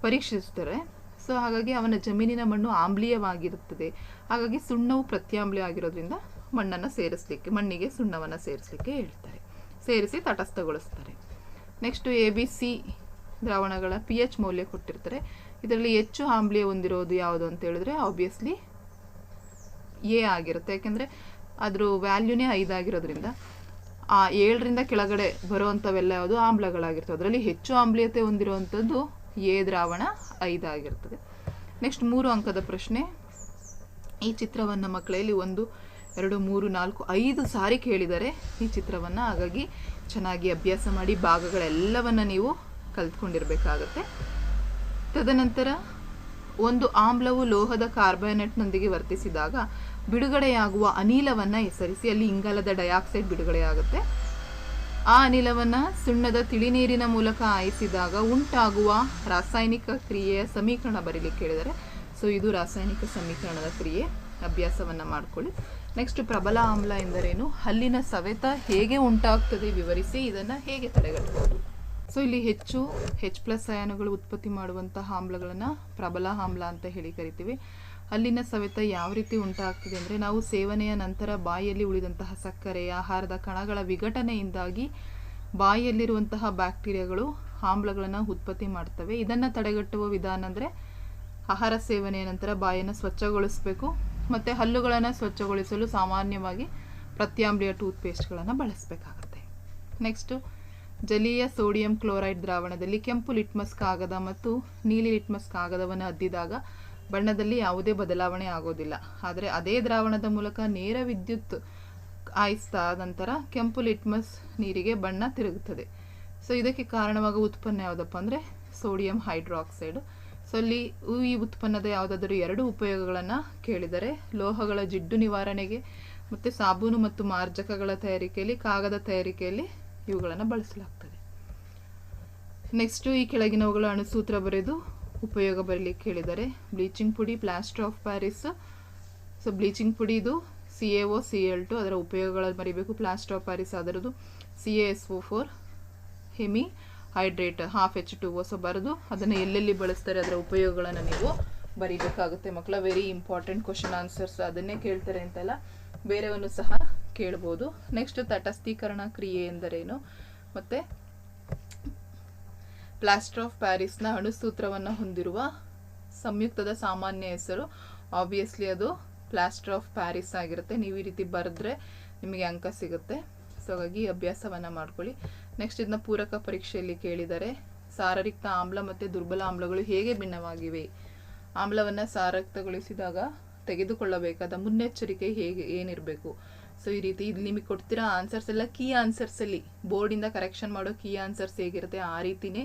ಪರೀಕ್ಷಿಸ್ತಾರೆ. ಸೊ ಹಾಗಾಗಿ ಅವನ ಜಮೀನಿನ ಮಣ್ಣು ಆಮ್ಲೀಯವಾಗಿರುತ್ತದೆ. ಹಾಗಾಗಿ ಸುಣ್ಣವು ಪ್ರತ್ಯಾಮ್ಲೀಯ ಆಗಿರೋದ್ರಿಂದ ಮಣ್ಣನ್ನು ಸೇರಿಸಲಿಕ್ಕೆ, ಮಣ್ಣಿಗೆ ಸುಣ್ಣವನ್ನು ಸೇರಿಸಲಿಕ್ಕೆ ಹೇಳ್ತಾರೆ. ಸೇರಿಸಿ ತಟಸ್ಥಗೊಳಿಸ್ತಾರೆ. ನೆಕ್ಸ್ಟು ಎ ಬಿ ಸಿ ದ್ರಾವಣಗಳ ಪಿ ಎಚ್ ಮೌಲ್ಯ ಕೊಟ್ಟಿರ್ತಾರೆ. ಇದರಲ್ಲಿ ಹೆಚ್ಚು ಆಮ್ಲೀಯ ಹೊಂದಿರೋದು ಯಾವುದು ಅಂತ ಹೇಳಿದ್ರೆ ಆಬ್ವಿಯಸ್ಲಿ ಎ ಆಗಿರುತ್ತೆ. ಯಾಕೆಂದರೆ ಅದ್ರ ವ್ಯಾಲ್ಯೂನೇ ಐದಾಗಿರೋದ್ರಿಂದ ಆ ಏಳರಿಂದ ಕೆಳಗಡೆ ಬರುವಂಥವೆಲ್ಲ ಯಾವುದು ಆಮ್ಲಗಳಾಗಿರ್ತವೆ. ಅದರಲ್ಲಿ ಹೆಚ್ಚು ಆಮ್ಲೀಯತೆ ಹೊಂದಿರುವಂಥದ್ದು ಎ ದ್ರಾವಣ ಐದಾಗಿರ್ತದೆ ನೆಕ್ಸ್ಟ್ ಮೂರು ಅಂಕದ ಪ್ರಶ್ನೆ. ಈ ಚಿತ್ರವನ್ನು ಮಕ್ಕಳಲ್ಲಿ ಒಂದು, ಎರಡು, ಮೂರು, ನಾಲ್ಕು, ಐದು ಸಾರಿ ಕೇಳಿದರೆ ಈ ಚಿತ್ರವನ್ನು ಹಾಗಾಗಿ ಚೆನ್ನಾಗಿ ಅಭ್ಯಾಸ ಮಾಡಿ ಭಾಗಗಳೆಲ್ಲವನ್ನು ನೀವು ಕಲ್ತ್ಕೊಂಡಿರಬೇಕಾಗತ್ತೆ. ತದನಂತರ ಒಂದು ಆಮ್ಲವು ಲೋಹದ ಕಾರ್ಬನೇಟ್ನೊಂದಿಗೆ ವರ್ತಿಸಿದಾಗ ಬಿಡುಗಡೆಯಾಗುವ ಅನಿಲವನ್ನು ಹೆಸರಿಸಿ, ಅಲ್ಲಿ ಇಂಗಾಲದ ಡೈಆಕ್ಸೈಡ್ ಬಿಡುಗಡೆಯಾಗುತ್ತೆ. ಆ ಅನಿಲವನ್ನು ಸುಣ್ಣದ ತಿಳಿನೀರಿನ ಮೂಲಕ ಆಯಿಸಿದಾಗ ಉಂಟಾಗುವ ರಾಸಾಯನಿಕ ಕ್ರಿಯೆಯ ಸಮೀಕರಣ ಬರೀಲಿಕ್ಕೆ ಹೇಳಿದರೆ ಸೊ ಇದು ರಾಸಾಯನಿಕ ಸಮೀಕರಣದ ಕ್ರಿಯೆ. ಅಭ್ಯಾಸವನ್ನು ಮಾಡ್ಕೊಳ್ಳಿ. ನೆಕ್ಸ್ಟ್ ಪ್ರಬಲ ಆಮ್ಲ ಎಂದರೇನು? ಹಲ್ಲಿನ ಸವೆತ ಹೇಗೆ ಉಂಟಾಗ್ತದೆ ವಿವರಿಸಿ, ಇದನ್ನು ಹೇಗೆ ತಡೆಗಟ್ಟಬಹುದು ಸೊ ಇಲ್ಲಿ ಹೆಚ್ಚು ಹೆಚ್ ಪ್ಲಸ್ ಅಯಾನುಗಳು ಉತ್ಪತ್ತಿ ಮಾಡುವಂತಹ ಆಮ್ಲಗಳನ್ನು ಪ್ರಬಲ ಆಮ್ಲ ಅಂತ ಹೇಳಿ ಕರಿತೀವಿ. ಅಲ್ಲಿನ ಸವೆತ ಯಾವ ರೀತಿ ಉಂಟಾಗ್ತಿದೆ ಅಂದರೆ ನಾವು ಸೇವನೆಯ ನಂತರ ಬಾಯಿಯಲ್ಲಿ ಉಳಿದಂತಹ ಸಕ್ಕರೆ, ಆಹಾರದ ಕಣಗಳ ವಿಘಟನೆಯಿಂದಾಗಿ ಬಾಯಿಯಲ್ಲಿರುವಂತಹ ಬ್ಯಾಕ್ಟೀರಿಯಾಗಳು ಆಮ್ಲಗಳನ್ನು ಉತ್ಪತ್ತಿ ಮಾಡ್ತವೆ. ಇದನ್ನು ತಡೆಗಟ್ಟುವ ವಿಧಾನ ಅಂದರೆ ಆಹಾರ ಸೇವನೆಯ ನಂತರ ಬಾಯನ್ನು ಸ್ವಚ್ಛಗೊಳಿಸಬೇಕು. ಮತ್ತು ಹಲ್ಲುಗಳನ್ನು ಸ್ವಚ್ಛಗೊಳಿಸಲು ಸಾಮಾನ್ಯವಾಗಿ ಪ್ರತ್ಯಾಮ್ಲೀಯ ಟೂತ್ಪೇಸ್ಟ್ಗಳನ್ನು ಬಳಸಬೇಕಾಗತ್ತೆ. ನೆಕ್ಸ್ಟು ಜಲೀಯ ಸೋಡಿಯಂ ಕ್ಲೋರೈಡ್ ದ್ರಾವಣದಲ್ಲಿ ಕೆಂಪು ಲಿಟ್ಮಸ್ ಕಾಗದ ಮತ್ತು ನೀಲಿ ಲಿಟ್ಮಸ್ ಕಾಗದವನ್ನು ಅದ್ದಿದಾಗ ಬಣ್ಣದಲ್ಲಿ ಯಾವುದೇ ಬದಲಾವಣೆ ಆಗೋದಿಲ್ಲ. ಆದರೆ ಅದೇ ದ್ರಾವಣದ ಮೂಲಕ ನೇರ ವಿದ್ಯುತ್ ಆಯಿಸ್ತಾ ನಂತರ ಕೆಂಪು ಲಿಟ್ಮಸ್ ನೀರಿಗೆ ಬಣ್ಣ ತಿರುಗುತ್ತದೆ. ಸೊ, ಇದಕ್ಕೆ ಕಾರಣವಾಗುವ ಉತ್ಪನ್ನ ಯಾವುದಪ್ಪ ಅಂದರೆ ಸೋಡಿಯಂ ಹೈಡ್ರಾಕ್ಸೈಡ್. ಸೊ, ಅಲ್ಲಿ ಈ ಉತ್ಪನ್ನದ ಯಾವುದಾದರೂ ಎರಡು ಉಪಯೋಗಗಳನ್ನು ಕೇಳಿದರೆ, ಲೋಹಗಳ ಜಿಡ್ಡು ನಿವಾರಣೆಗೆ ಮತ್ತು ಸಾಬೂನು ಮತ್ತು ಮಾರ್ಜಕಗಳ ತಯಾರಿಕೆಯಲ್ಲಿ, ಕಾಗದ ತಯಾರಿಕೆಯಲ್ಲಿ ಇವುಗಳನ್ನು ಬಳಸಲಾಗ್ತದೆ. ನೆಕ್ಸ್ಟು ಈ ಕೆಳಗಿನವುಗಳ ಅಣುಸೂತ್ರ ಬರೆದು ಉಪಯೋಗ ಬರಲಿಕ್ಕೆ ಹೇಳಿದ್ದಾರೆ ಬ್ಲೀಚಿಂಗ್ ಪುಡಿ plaster of Paris so bleaching ಪುಡಿದು C A O C L two ಅದರ ಉಪಯೋಗಗಳಲ್ಲಿ ಬರೀಬೇಕು. ಪ್ಲಾಸ್ಟರ್ ಆಫ್ ಪ್ಯಾರಿಸ್ ಅದರದ್ದು C A S O four hemihydrate half H two so ಬರೆದು ಅದನ್ನು ಎಲ್ಲೆಲ್ಲಿ ಬಳಸ್ತಾರೆ ಅದರ ಉಪಯೋಗಗಳನ್ನು ನೀವು ಬರೀಬೇಕಾಗುತ್ತೆ. ಮಕ್ಕಳ ವೆರಿ ಇಂಪಾರ್ಟೆಂಟ್ ಕ್ವಶನ್ ಆನ್ಸರ್ಸ್ ಅದನ್ನೇ ಕೇಳ್ತಾರೆ ಅಂತೆಲ್ಲ, ಬೇರೆವನ್ನು ಸಹ ಕೇಳ್ಬೋದು. ನೆಕ್ಸ್ಟ್ ತಟಸ್ಥೀಕರಣ ಕ್ರಿಯೆ ಎಂದರೇನು? ಮತ್ತು ಪ್ಲಾಸ್ಟರ್ ಆಫ್ ಪ್ಯಾರಿಸ್ನ ಅಣುಸೂತ್ರವನ್ನು ಹೊಂದಿರುವ ಸಂಯುಕ್ತದ ಸಾಮಾನ್ಯ ಹೆಸರು. ಆಬ್ವಿಯಸ್ಲಿ ಅದು ಪ್ಲಾಸ್ಟರ್ ಆಫ್ ಪ್ಯಾರಿಸ್ ಆಗಿರುತ್ತೆ. ನೀವು ಈ ರೀತಿ ಬರೆದ್ರೆ ನಿಮಗೆ ಅಂಕ ಸಿಗುತ್ತೆ. ಸೊ ಹಾಗಾಗಿ ಅಭ್ಯಾಸವನ್ನು ಮಾಡ್ಕೊಳ್ಳಿ. ನೆಕ್ಸ್ಟ್ ಇದನ್ನ ಪೂರಕ ಪರೀಕ್ಷೆಯಲ್ಲಿ ಕೇಳಿದರೆ, ಸಾರರಿಕ್ತ ಆಮ್ಲ ಮತ್ತು ದುರ್ಬಲ ಆಮ್ಲಗಳು ಹೇಗೆ ಭಿನ್ನವಾಗಿವೆ? ಆಮ್ಲವನ್ನು ಸಾರಕ್ತಗೊಳಿಸಿದಾಗ ತೆಗೆದುಕೊಳ್ಳಬೇಕಾದ ಮುನ್ನೆಚ್ಚರಿಕೆ ಹೇಗೆ, ಏನಿರಬೇಕು? ಸೊ ಈ ರೀತಿ ಇಲ್ಲಿ ನಿಮಗೆ ಕೊಡ್ತಿರೋ ಆನ್ಸರ್ಸ್ ಎಲ್ಲ ಕೀ ಆನ್ಸರ್ಸಲ್ಲಿ ಬೋರ್ಡಿಂದ ಕರೆಕ್ಷನ್ ಮಾಡೋ ಕೀ ಆನ್ಸರ್ಸ್ ಹೇಗಿರುತ್ತೆ ಆ ರೀತಿನೇ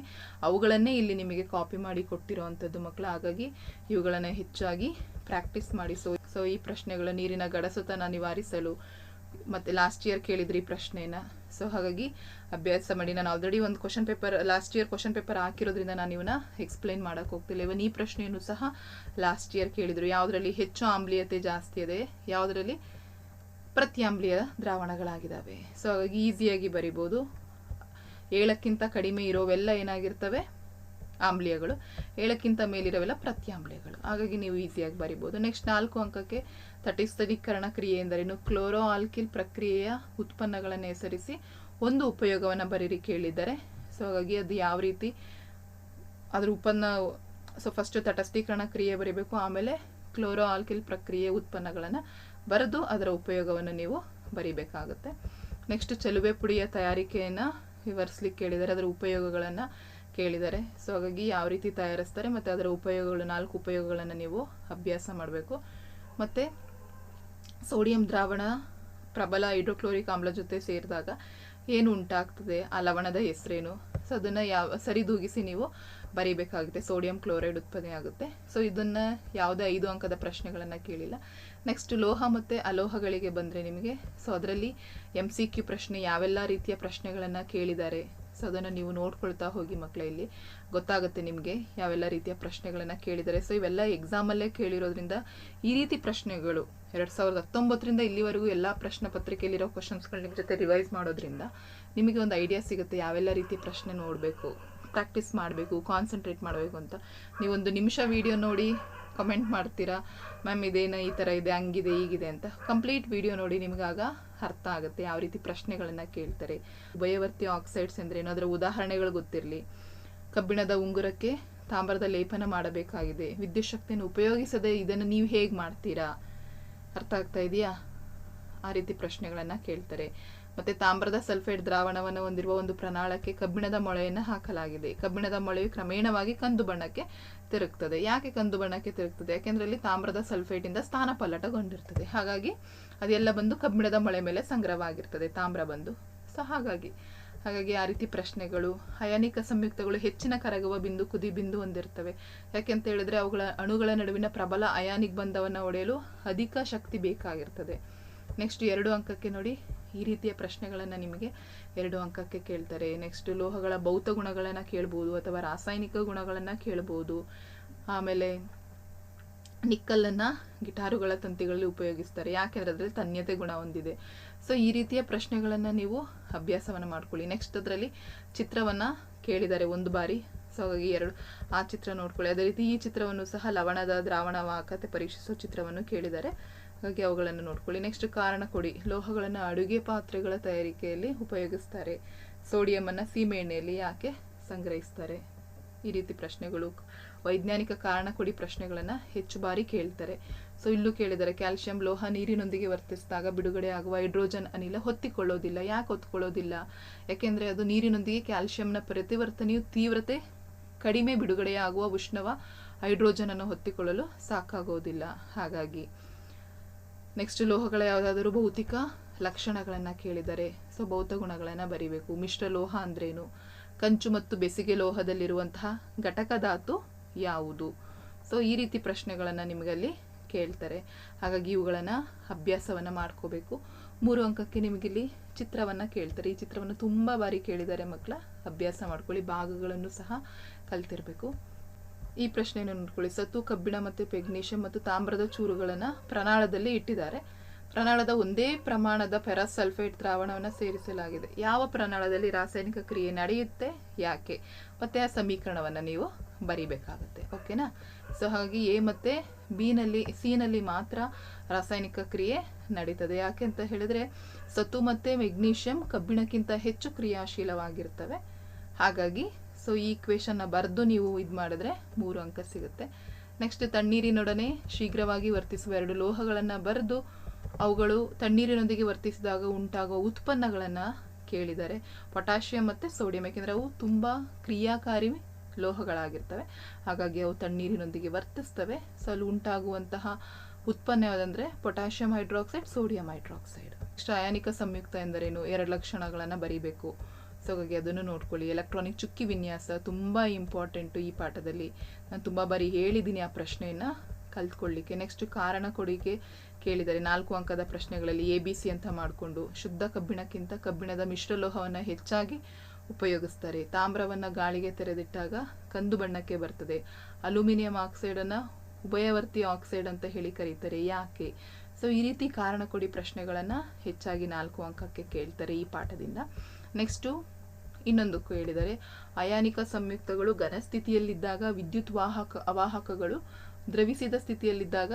ಅವುಗಳನ್ನೇ ಇಲ್ಲಿ ನಿಮಗೆ ಕಾಪಿ ಮಾಡಿ ಕೊಟ್ಟಿರೋ ಅಂಥದ್ದು ಮಕ್ಕಳು ಹಾಗಾಗಿ ಇವುಗಳನ್ನು ಹೆಚ್ಚಾಗಿ ಪ್ರಾಕ್ಟೀಸ್ ಮಾಡಿ. ಸೊ ಸೊ ಈ ಪ್ರಶ್ನೆಗಳು ನೀರಿನ ಗಡಸುತನ ನಿವಾರಿಸಲು ಮತ್ತು ಲಾಸ್ಟ್ ಇಯರ್ ಕೇಳಿದ್ರಿ ಪ್ರಶ್ನೆನ. ಸೊ ಹಾಗಾಗಿ ಅಭ್ಯಾಸ ಮಾಡಿ. ನಾನು ಆಲ್ರೆಡಿ ಒಂದು question paper last year question paper ಹಾಕಿರೋದ್ರಿಂದ ನಾನು ಇವನ್ನ ಎಕ್ಸ್ಪ್ಲೈನ್ ಮಾಡೋಕೆ ಹೋಗ್ತಿಲ್ಲ. ಇವನ್ ಈ ಪ್ರಶ್ನೆಯನ್ನು ಸಹ ಲಾಸ್ಟ್ ಇಯರ್ ಕೇಳಿದರು. ಯಾವುದರಲ್ಲಿ ಹೆಚ್ಚು ಆಮ್ಲೀಯತೆ ಜಾಸ್ತಿ ಇದೆ, ಯಾವುದರಲ್ಲಿ ಪ್ರತ್ಯಾಮ್ಲೀಯ ದ್ರಾವಣಗಳಾಗಿದ್ದಾವೆ. ಸೊ ಹಾಗಾಗಿ ಈಸಿಯಾಗಿ ಬರಿಬೋದು. ಏಳಕ್ಕಿಂತ ಕಡಿಮೆ ಇರೋವೆಲ್ಲ ಏನಾಗಿರ್ತವೆ? ಆಮ್ಲೀಯಗಳು. ಏಳಕ್ಕಿಂತ ಮೇಲಿರೋವೆಲ್ಲ ಪ್ರತ್ಯಾಮ್ಲೀಯಗಳು ಹಾಗಾಗಿ ನೀವು ಈಸಿಯಾಗಿ ಬರಿಬೋದು. ನೆಕ್ಸ್ಟ್ ನಾಲ್ಕು ಅಂಕಕ್ಕೆ ತಟಿಸ್ಥಳೀಕರಣ ಕ್ರಿಯೆ ಎಂದರೇನು? ಕ್ಲೋರೋ ಆಲ್ಕಿಲ್ ಪ್ರಕ್ರಿಯೆಯ ಉತ್ಪನ್ನಗಳನ್ನು ಹೆಸರಿಸಿ ಒಂದು ಉಪಯೋಗವನ್ನು ಬರೀರಿ ಕೇಳಿದ್ದಾರೆ. ಸೊ ಹಾಗಾಗಿ ಅದು ಯಾವ ರೀತಿ ಅದ್ರ ಉತ್ಪನ್ನ ಸೊ ಫಸ್ಟ್ ತಟಸ್ಥೀಕರಣ ಕ್ರಿಯೆ ಬರೀಬೇಕು. ಆಮೇಲೆ ಕ್ಲೋರೋ ಆಲ್ಕಿಲ್ ಪ್ರಕ್ರಿಯೆ ಉತ್ಪನ್ನಗಳನ್ನು ಬರೆದು ಅದರ ಉಪಯೋಗವನ್ನು ನೀವು ಬರಿಬೇಕಾಗುತ್ತೆ. ನೆಕ್ಸ್ಟ್ ಚಲುವೆ ಪುಡಿಯ ತಯಾರಿಕೆಯನ್ನು ವಿವರಿಸ್ಲಿಕ್ಕೆ ಕೇಳಿದ್ದಾರೆ ಅದರ ಉಪಯೋಗಗಳನ್ನು ಕೇಳಿದ್ದಾರೆ ಸೊ ಹಾಗಾಗಿ ಯಾವ ರೀತಿ ತಯಾರಿಸ್ತಾರೆ ಮತ್ತು ಅದರ ಉಪಯೋಗಗಳು, ನಾಲ್ಕು ಉಪಯೋಗಗಳನ್ನು ನೀವು ಅಭ್ಯಾಸ ಮಾಡಬೇಕು. ಮತ್ತು ಸೋಡಿಯಂ ದ್ರಾವಣ ಪ್ರಬಲ ಹೈಡ್ರೋಕ್ಲೋರಿಕ್ ಆಮ್ಲ ಜೊತೆ ಸೇರಿದಾಗ ಏನು ಉಂಟಾಗ್ತದೆ, ಆ ಲವಣದ ಹೆಸರೇನು? ಸೊ ಅದನ್ನು ಯಾವ, ಸರಿದೂಗಿಸಿ ನೀವು ಬರೀಬೇಕಾಗುತ್ತೆ. ಸೋಡಿಯಂ ಕ್ಲೋರೈಡ್ ಉತ್ಪತ್ತಿ ಆಗುತ್ತೆ. ಸೊ ಇದನ್ನು ಯಾವುದೇ ಐದು ಅಂಕದ ಪ್ರಶ್ನೆಗಳನ್ನು ಕೇಳಿಲ್ಲ. ನೆಕ್ಸ್ಟ್ ಲೋಹ ಮತ್ತು ಅಲೋಹಗಳಿಗೆ ಬಂದರೆ ನಿಮಗೆ. ಸೊ ಅದರಲ್ಲಿ ಎಂ ಸಿ ಕ್ಯೂ ಪ್ರಶ್ನೆ ಯಾವೆಲ್ಲ ರೀತಿಯ ಪ್ರಶ್ನೆಗಳನ್ನು ಕೇಳಿದ್ದಾರೆ. ಸೊ ಅದನ್ನು ನೀವು ನೋಡ್ಕೊಳ್ತಾ ಹೋಗಿ ಮಕ್ಕಳ ಇಲ್ಲಿ. ಗೊತ್ತಾಗುತ್ತೆ ನಿಮಗೆ ಯಾವೆಲ್ಲ ರೀತಿಯ ಪ್ರಶ್ನೆಗಳನ್ನು ಕೇಳಿದ್ದಾರೆ. ಸೊ ಇವೆಲ್ಲ ಎಕ್ಸಾಮಲ್ಲೇ ಕೇಳಿರೋದ್ರಿಂದ ಈ ರೀತಿ ಪ್ರಶ್ನೆಗಳು ಎರಡು ಸಾವಿರದ ಹತ್ತೊಂಬತ್ತರಿಂದ ಇಲ್ಲಿವರೆಗೂ ಎಲ್ಲ ಪ್ರಶ್ನೆ ಪತ್ರಿಕೆಯಲ್ಲಿರೋ ಕ್ವಶನ್ಸ್ಗಳು ನಿಮ್ಮ ಜೊತೆ ರಿವೈಸ್ ಮಾಡೋದ್ರಿಂದ ನಿಮಗೆ ಒಂದು ಐಡಿಯಾ ಸಿಗುತ್ತೆ ಯಾವೆಲ್ಲ ರೀತಿ ಪ್ರಶ್ನೆ ನೋಡಬೇಕು ಪ್ರಾಕ್ಟೀಸ್ ಮಾಡಬೇಕು ಕಾನ್ಸಂಟ್ರೇಟ್ ಮಾಡಬೇಕು ಅಂತ. ನೀವೊಂದು ನಿಮಿಷ ವಿಡಿಯೋ ನೋಡಿ ಕಮೆಂಟ್ ಮಾಡ್ತೀರಾ? ಮ್ಯಾಮ್, ಇದೇನು ಈ ಥರ ಇದೆ, ಹಂಗಿದೆ, ಹೀಗಿದೆ ಅಂತ. ಕಂಪ್ಲೀಟ್ ವಿಡಿಯೋ ನೋಡಿ ನಿಮಗಾಗ ಅರ್ಥ ಆಗುತ್ತೆ ಯಾವ ರೀತಿ ಪ್ರಶ್ನೆಗಳನ್ನು ಕೇಳ್ತಾರೆ. ಉಭಯವರ್ತಿ ಆಕ್ಸೈಡ್ಸ್ ಅಂದರೆ ಅದರ ಉದಾಹರಣೆಗಳು ಗೊತ್ತಿರಲಿ. ಕಬ್ಬಿಣದ ಉಂಗುರಕ್ಕೆ ತಾಮ್ರದ ಲೇಪನ ಮಾಡಬೇಕಾಗಿದೆ. ವಿದ್ಯುತ್ ಶಕ್ತಿಯನ್ನು ಉಪಯೋಗಿಸದೆ ಇದನ್ನು ನೀವು ಹೇಗೆ ಮಾಡ್ತೀರಾ? ಅರ್ಥ ಆಗ್ತಾ ಇದೆಯಾ? ಆ ರೀತಿ ಪ್ರಶ್ನೆಗಳನ್ನು ಕೇಳ್ತಾರೆ. ಮತ್ತೆ ತಾಮ್ರದ ಸಲ್ಫೇಟ್ ದ್ರಾವಣವನ್ನು ಹೊಂದಿರುವ ಒಂದು ಪ್ರಣಾಳಕ್ಕೆ ಕಬ್ಬಿಣದ ಮೊಳೆಯನ್ನು ಹಾಕಲಾಗಿದೆ. ಕಬ್ಬಿಣದ ಮೊಳೆಯು ಕ್ರಮೇಣವಾಗಿ ಕಂದು ಬಣ್ಣಕ್ಕೆ ತಿರುಗ್ತದೆ. ಯಾಕೆ ಕಂದು ಬಣ್ಣಕ್ಕೆ ತಿರುಗ್ತದೆ? ಯಾಕೆಂದ್ರೆ ಅಲ್ಲಿ ತಾಮ್ರದ ಸಲ್ಫೇಟಿಂದ ಸ್ಥಾನ ಪಲ್ಲಟಗೊಂಡಿರ್ತದೆ. ಹಾಗಾಗಿ ಅದೆಲ್ಲ ಬಂದು ಕಬ್ಬಿಣದ ಮೊಳೆ ಮೇಲೆ ಸಂಗ್ರಹವಾಗಿರ್ತದೆ. ತಾಮ್ರ ಬಂದು. ಸೊ ಹಾಗಾಗಿ. ಹಾಗಾಗಿ ಆ ರೀತಿ ಪ್ರಶ್ನೆಗಳು, ಅಯಾನಿಕ ಸಂಯುಕ್ತಗಳು ಹೆಚ್ಚಿನ ಕರಗುವ ಬಿಂದು, ಕುದಿ ಬಿಂದು ಹೊಂದಿರ್ತವೆ. ಯಾಕೆಂತ ಹೇಳಿದ್ರೆ ಅವುಗಳ ಅಣುಗಳ ನಡುವಿನ ಪ್ರಬಲ ಅಯಾನಿಕ್ ಬಂಧವನ್ನು ಒಡೆಯಲು ಅಧಿಕ ಶಕ್ತಿ ಬೇಕಾಗಿರ್ತದೆ. ನೆಕ್ಸ್ಟ್ ಎರಡು ಅಂಕಕ್ಕೆ ನೋಡಿ. ಈ ರೀತಿಯ ಪ್ರಶ್ನೆಗಳನ್ನು ನಿಮಗೆ ಎರಡು ಅಂಕಕ್ಕೆ ಕೇಳ್ತಾರೆ. ನೆಕ್ಸ್ಟ್ ಲೋಹಗಳ ಭೌತ ಗುಣಗಳನ್ನು ಕೇಳ್ಬೋದು ಅಥವಾ ರಾಸಾಯನಿಕ ಗುಣಗಳನ್ನು ಕೇಳ್ಬೋದು. ಆಮೇಲೆ ನಿಕ್ಕಲ್ಲನ್ನು ಗಿಟಾರುಗಳ ತಂತಿಗಳಲ್ಲಿ ಉಪಯೋಗಿಸ್ತಾರೆ. ಯಾಕೆಂದರೆ ಅದರಲ್ಲಿ ತನ್ಯತೆ ಗುಣ ಹೊಂದಿದೆ? ಸೊ ಈ ರೀತಿಯ ಪ್ರಶ್ನೆಗಳನ್ನು ನೀವು ಅಭ್ಯಾಸವನ್ನು ಮಾಡ್ಕೊಳ್ಳಿ. ನೆಕ್ಸ್ಟ್ ಅದರಲ್ಲಿ ಚಿತ್ರವನ್ನು ಕೇಳಿದ್ದಾರೆ ಒಂದು ಬಾರಿ. ಸೊ ಹಾಗಾಗಿ ಎರಡು, ಆ ಚಿತ್ರ ನೋಡ್ಕೊಳ್ಳಿ. ಅದೇ ರೀತಿ ಈ ಚಿತ್ರವನ್ನು ಸಹ ಲವಣದ ದ್ರಾವಣ ವಾಹಕತೆ ಪರೀಕ್ಷಿಸುವ ಚಿತ್ರವನ್ನು ಕೇಳಿದ್ದಾರೆ. ಹಾಗಾಗಿ ಅವುಗಳನ್ನು ನೋಡ್ಕೊಳ್ಳಿ. ನೆಕ್ಸ್ಟ್ ಕಾರಣ ಕೊಡಿ. ಲೋಹಗಳನ್ನು ಅಡುಗೆ ಪಾತ್ರೆಗಳ ತಯಾರಿಕೆಯಲ್ಲಿ ಉಪಯೋಗಿಸ್ತಾರೆ. ಸೋಡಿಯಮನ್ನು ಸೀಮೆ ಎಣ್ಣೆಯಲ್ಲಿ ಯಾಕೆ ಸಂಗ್ರಹಿಸ್ತಾರೆ? ಈ ರೀತಿ ಪ್ರಶ್ನೆಗಳು, ವೈಜ್ಞಾನಿಕ ಕಾರಣ ಕೊಡಿ ಪ್ರಶ್ನೆಗಳನ್ನು ಹೆಚ್ಚು ಬಾರಿ ಕೇಳ್ತಾರೆ. ಸೊ ಇಲ್ಲೂ ಕೇಳಿದರೆ ಕ್ಯಾಲ್ಸಿಯಂ ಲೋಹ ನೀರಿನೊಂದಿಗೆ ವರ್ತಿಸಿದಾಗ ಬಿಡುಗಡೆ ಆಗುವ ಹೈಡ್ರೋಜನ್ ಅನಿಲ ಹೊತ್ತಿಕೊಳ್ಳೋದಿಲ್ಲ. ಯಾಕೆ ಹೊತ್ಕೊಳ್ಳೋದಿಲ್ಲ? ಯಾಕೆಂದರೆ ಅದು ನೀರಿನೊಂದಿಗೆ ಕ್ಯಾಲ್ಸಿಯಂನ ಪ್ರತಿವರ್ತನೆಯು ತೀವ್ರತೆ ಕಡಿಮೆ ಬಿಡುಗಡೆಯಾಗುವ ಉಷ್ಣವ ಹೈಡ್ರೋಜನ್ ಅನ್ನು ಹೊತ್ತಿಕೊಳ್ಳಲು ಸಾಕಾಗೋದಿಲ್ಲ. ಹಾಗಾಗಿ ನೆಕ್ಸ್ಟ್ ಲೋಹಗಳ ಯಾವುದಾದರೂ ಭೌತಿಕ ಲಕ್ಷಣಗಳನ್ನು ಕೇಳಿದರೆ ಸೊ ಭೌತ ಗುಣಗಳನ್ನು ಬರಿಬೇಕು. ಮಿಶ್ರ ಲೋಹ ಅಂದ್ರೇನು? ಕಂಚು ಮತ್ತು ಬೆಸಿಗೆ ಲೋಹದಲ್ಲಿರುವಂತಹ ಘಟಕ ಧಾತು ಯಾವುದು? ಸೊ ಈ ರೀತಿ ಪ್ರಶ್ನೆಗಳನ್ನು ನಿಮಗಲ್ಲಿ ಕೇಳ್ತಾರೆ. ಹಾಗಾಗಿ ಇವುಗಳನ್ನು ಅಭ್ಯಾಸವನ್ನು ಮಾಡ್ಕೋಬೇಕು. ಮೂರು ಅಂಕಕ್ಕೆ ನಿಮಗಿಲ್ಲಿ ಚಿತ್ರವನ್ನು ಕೇಳ್ತಾರೆ. ಈ ಚಿತ್ರವನ್ನು ತುಂಬ ಬಾರಿ ಕೇಳಿದ್ದಾರೆ ಮಕ್ಕಳ. ಅಭ್ಯಾಸ ಮಾಡ್ಕೊಳ್ಳಿ. ಭಾಗಗಳನ್ನು ಸಹ ಕಲ್ತಿರ್ಬೇಕು. ಈ ಪ್ರಶ್ನೆಯನ್ನು ನೋಡ್ಕೊಳ್ಳಿ ಸತು ಕಬ್ಬಿಣ ಮತ್ತು ಪೆಗ್ನೀಷಿಯಂ ಮತ್ತು ತಾಮ್ರದ ಚೂರುಗಳನ್ನು ಪ್ರಣಾಳದಲ್ಲಿ ಇಟ್ಟಿದ್ದಾರೆ. ಪ್ರಣಾಳದ ಒಂದೇ ಪ್ರಮಾಣದ ಪೆರಾಸಲ್ಫೇಟ್ ದ್ರಾವಣವನ್ನು ಸೇರಿಸಲಾಗಿದೆ. ಯಾವ ಪ್ರಣಾಳದಲ್ಲಿ ರಾಸಾಯನಿಕ ಕ್ರಿಯೆ ನಡೆಯುತ್ತೆ, ಯಾಕೆ? ಮತ್ತೆ ಆ ಸಮೀಕರಣವನ್ನು ನೀವು ಬರಿಬೇಕಾಗುತ್ತೆ, ಓಕೆನಾ? ಸೊ ಹಾಗಾಗಿ ಎ ಮತ್ತು ಬಿನಲ್ಲಿ, ಸಿನಲ್ಲಿ ಮಾತ್ರ ರಾಸಾಯನಿಕ ಕ್ರಿಯೆ ನಡೀತದೆ. ಯಾಕೆ ಅಂತ ಹೇಳಿದ್ರೆ ಸತು ಮತ್ತು ಮೆಗ್ನೀಷಿಯಂ ಕಬ್ಬಿಣಕ್ಕಿಂತ ಹೆಚ್ಚು ಕ್ರಿಯಾಶೀಲವಾಗಿರ್ತವೆ. ಹಾಗಾಗಿ ಸೊ ಈ ಇಕ್ವೇಷನ್ನ ಬರೆದು ನೀವು ಇದು ಮಾಡಿದ್ರೆ ಮೂರು ಅಂಕ ಸಿಗುತ್ತೆ. ನೆಕ್ಸ್ಟ್ ತಣ್ಣೀರಿನೊಡನೆ ಶೀಘ್ರವಾಗಿ ವರ್ತಿಸುವ ಎರಡು ಲೋಹಗಳನ್ನು ಬರೆದು ಅವುಗಳು ತಣ್ಣೀರಿನೊಂದಿಗೆ ವರ್ತಿಸಿದಾಗ ಉಂಟಾಗುವ ಉತ್ಪನ್ನಗಳನ್ನು ಕೇಳಿದ್ದಾರೆ ಪೊಟ್ಯಾಷಿಯಂ ಮತ್ತು ಸೋಡಿಯಂ, ಯಾಕೆಂದರೆ ಅವು ತುಂಬ ಕ್ರಿಯಾಕಾರಿ ಲೋಹಗಳಾಗಿರ್ತವೆ. ಹಾಗಾಗಿ ಅವು ತಣ್ಣೀರಿನೊಂದಿಗೆ ವರ್ತಿಸ್ತವೆ. ಸೊ ಅಲ್ಲಿ ಉಂಟಾಗುವಂತಹ ಉತ್ಪನ್ನ ಯಾವುದಂದರೆ ಪೊಟ್ಯಾಷಿಯಂ ಹೈಡ್ರಾಕ್ಸೈಡ್, ಸೋಡಿಯಂ ಹೈಡ್ರಾಕ್ಸೈಡ್. ಅಯಾನಿಕ ಸಂಯುಕ್ತ ಎಂದರೇನು? ಎರಡು ಲಕ್ಷಣಗಳನ್ನು ಬರೀಬೇಕು. ಸೊ ಹಾಗಾಗಿ ಅದನ್ನು ನೋಡ್ಕೊಳ್ಳಿ. ಎಲೆಕ್ಟ್ರಾನಿಕ್ ಚುಕ್ಕಿ ವಿನ್ಯಾಸ ತುಂಬ ಇಂಪಾರ್ಟೆಂಟು ಈ ಪಾಠದಲ್ಲಿ. ನಾನು ತುಂಬ ಬಾರಿ ಹೇಳಿದ್ದೀನಿ ಆ ಪ್ರಶ್ನೆಯನ್ನು ಕಲ್ತ್ಕೊಳ್ಳಿಕ್ಕೆ. ನೆಕ್ಸ್ಟ್ ಕಾರಣ ಕೊಡಿಗೆ ಕೇಳಿದ್ದಾರೆ ನಾಲ್ಕು ಅಂಕದ ಪ್ರಶ್ನೆಗಳಲ್ಲಿ ಎ ಬಿ ಸಿ ಅಂತ ಮಾಡಿಕೊಂಡು ಶುದ್ಧ ಕಬ್ಬಿಣಕ್ಕಿಂತ ಕಬ್ಬಿಣದ ಮಿಶ್ರಲೋಹವನ್ನು ಹೆಚ್ಚಾಗಿ ಉಪಯೋಗಿಸ್ತಾರೆ. ತಾಮ್ರವನ್ನು ಗಾಳಿಗೆ ತೆರೆದಿಟ್ಟಾಗ ಕಂದು ಬಣ್ಣಕ್ಕೆ ಬರ್ತದೆ. ಅಲ್ಯೂಮಿನಿಯಂ ಆಕ್ಸೈಡನ್ನು ಉಭಯವರ್ತಿ ಆಕ್ಸೈಡ್ ಅಂತ ಹೇಳಿ ಕರೀತಾರೆ. ಯಾಕೆ? ಸೊ ಈ ರೀತಿ ಕಾರಣ ಕೊಡಿ ಪ್ರಶ್ನೆಗಳನ್ನು ಹೆಚ್ಚಾಗಿ ನಾಲ್ಕು ಅಂಕಕ್ಕೆ ಕೇಳ್ತಾರೆ ಈ ಪಾಠದಿಂದ. ನೆಕ್ಸ್ಟು ಇನ್ನೊಂದು ಹೇಳಿದರೆ ಅಯಾನಿಕ ಸಂಯುಕ್ತಗಳು ಘನ ಸ್ಥಿತಿಯಲ್ಲಿದ್ದಾಗ ವಿದ್ಯುತ್ ವಾಹಕ, ಅವಾಹಕಗಳು ದ್ರವಿಸಿದ ಸ್ಥಿತಿಯಲ್ಲಿದ್ದಾಗ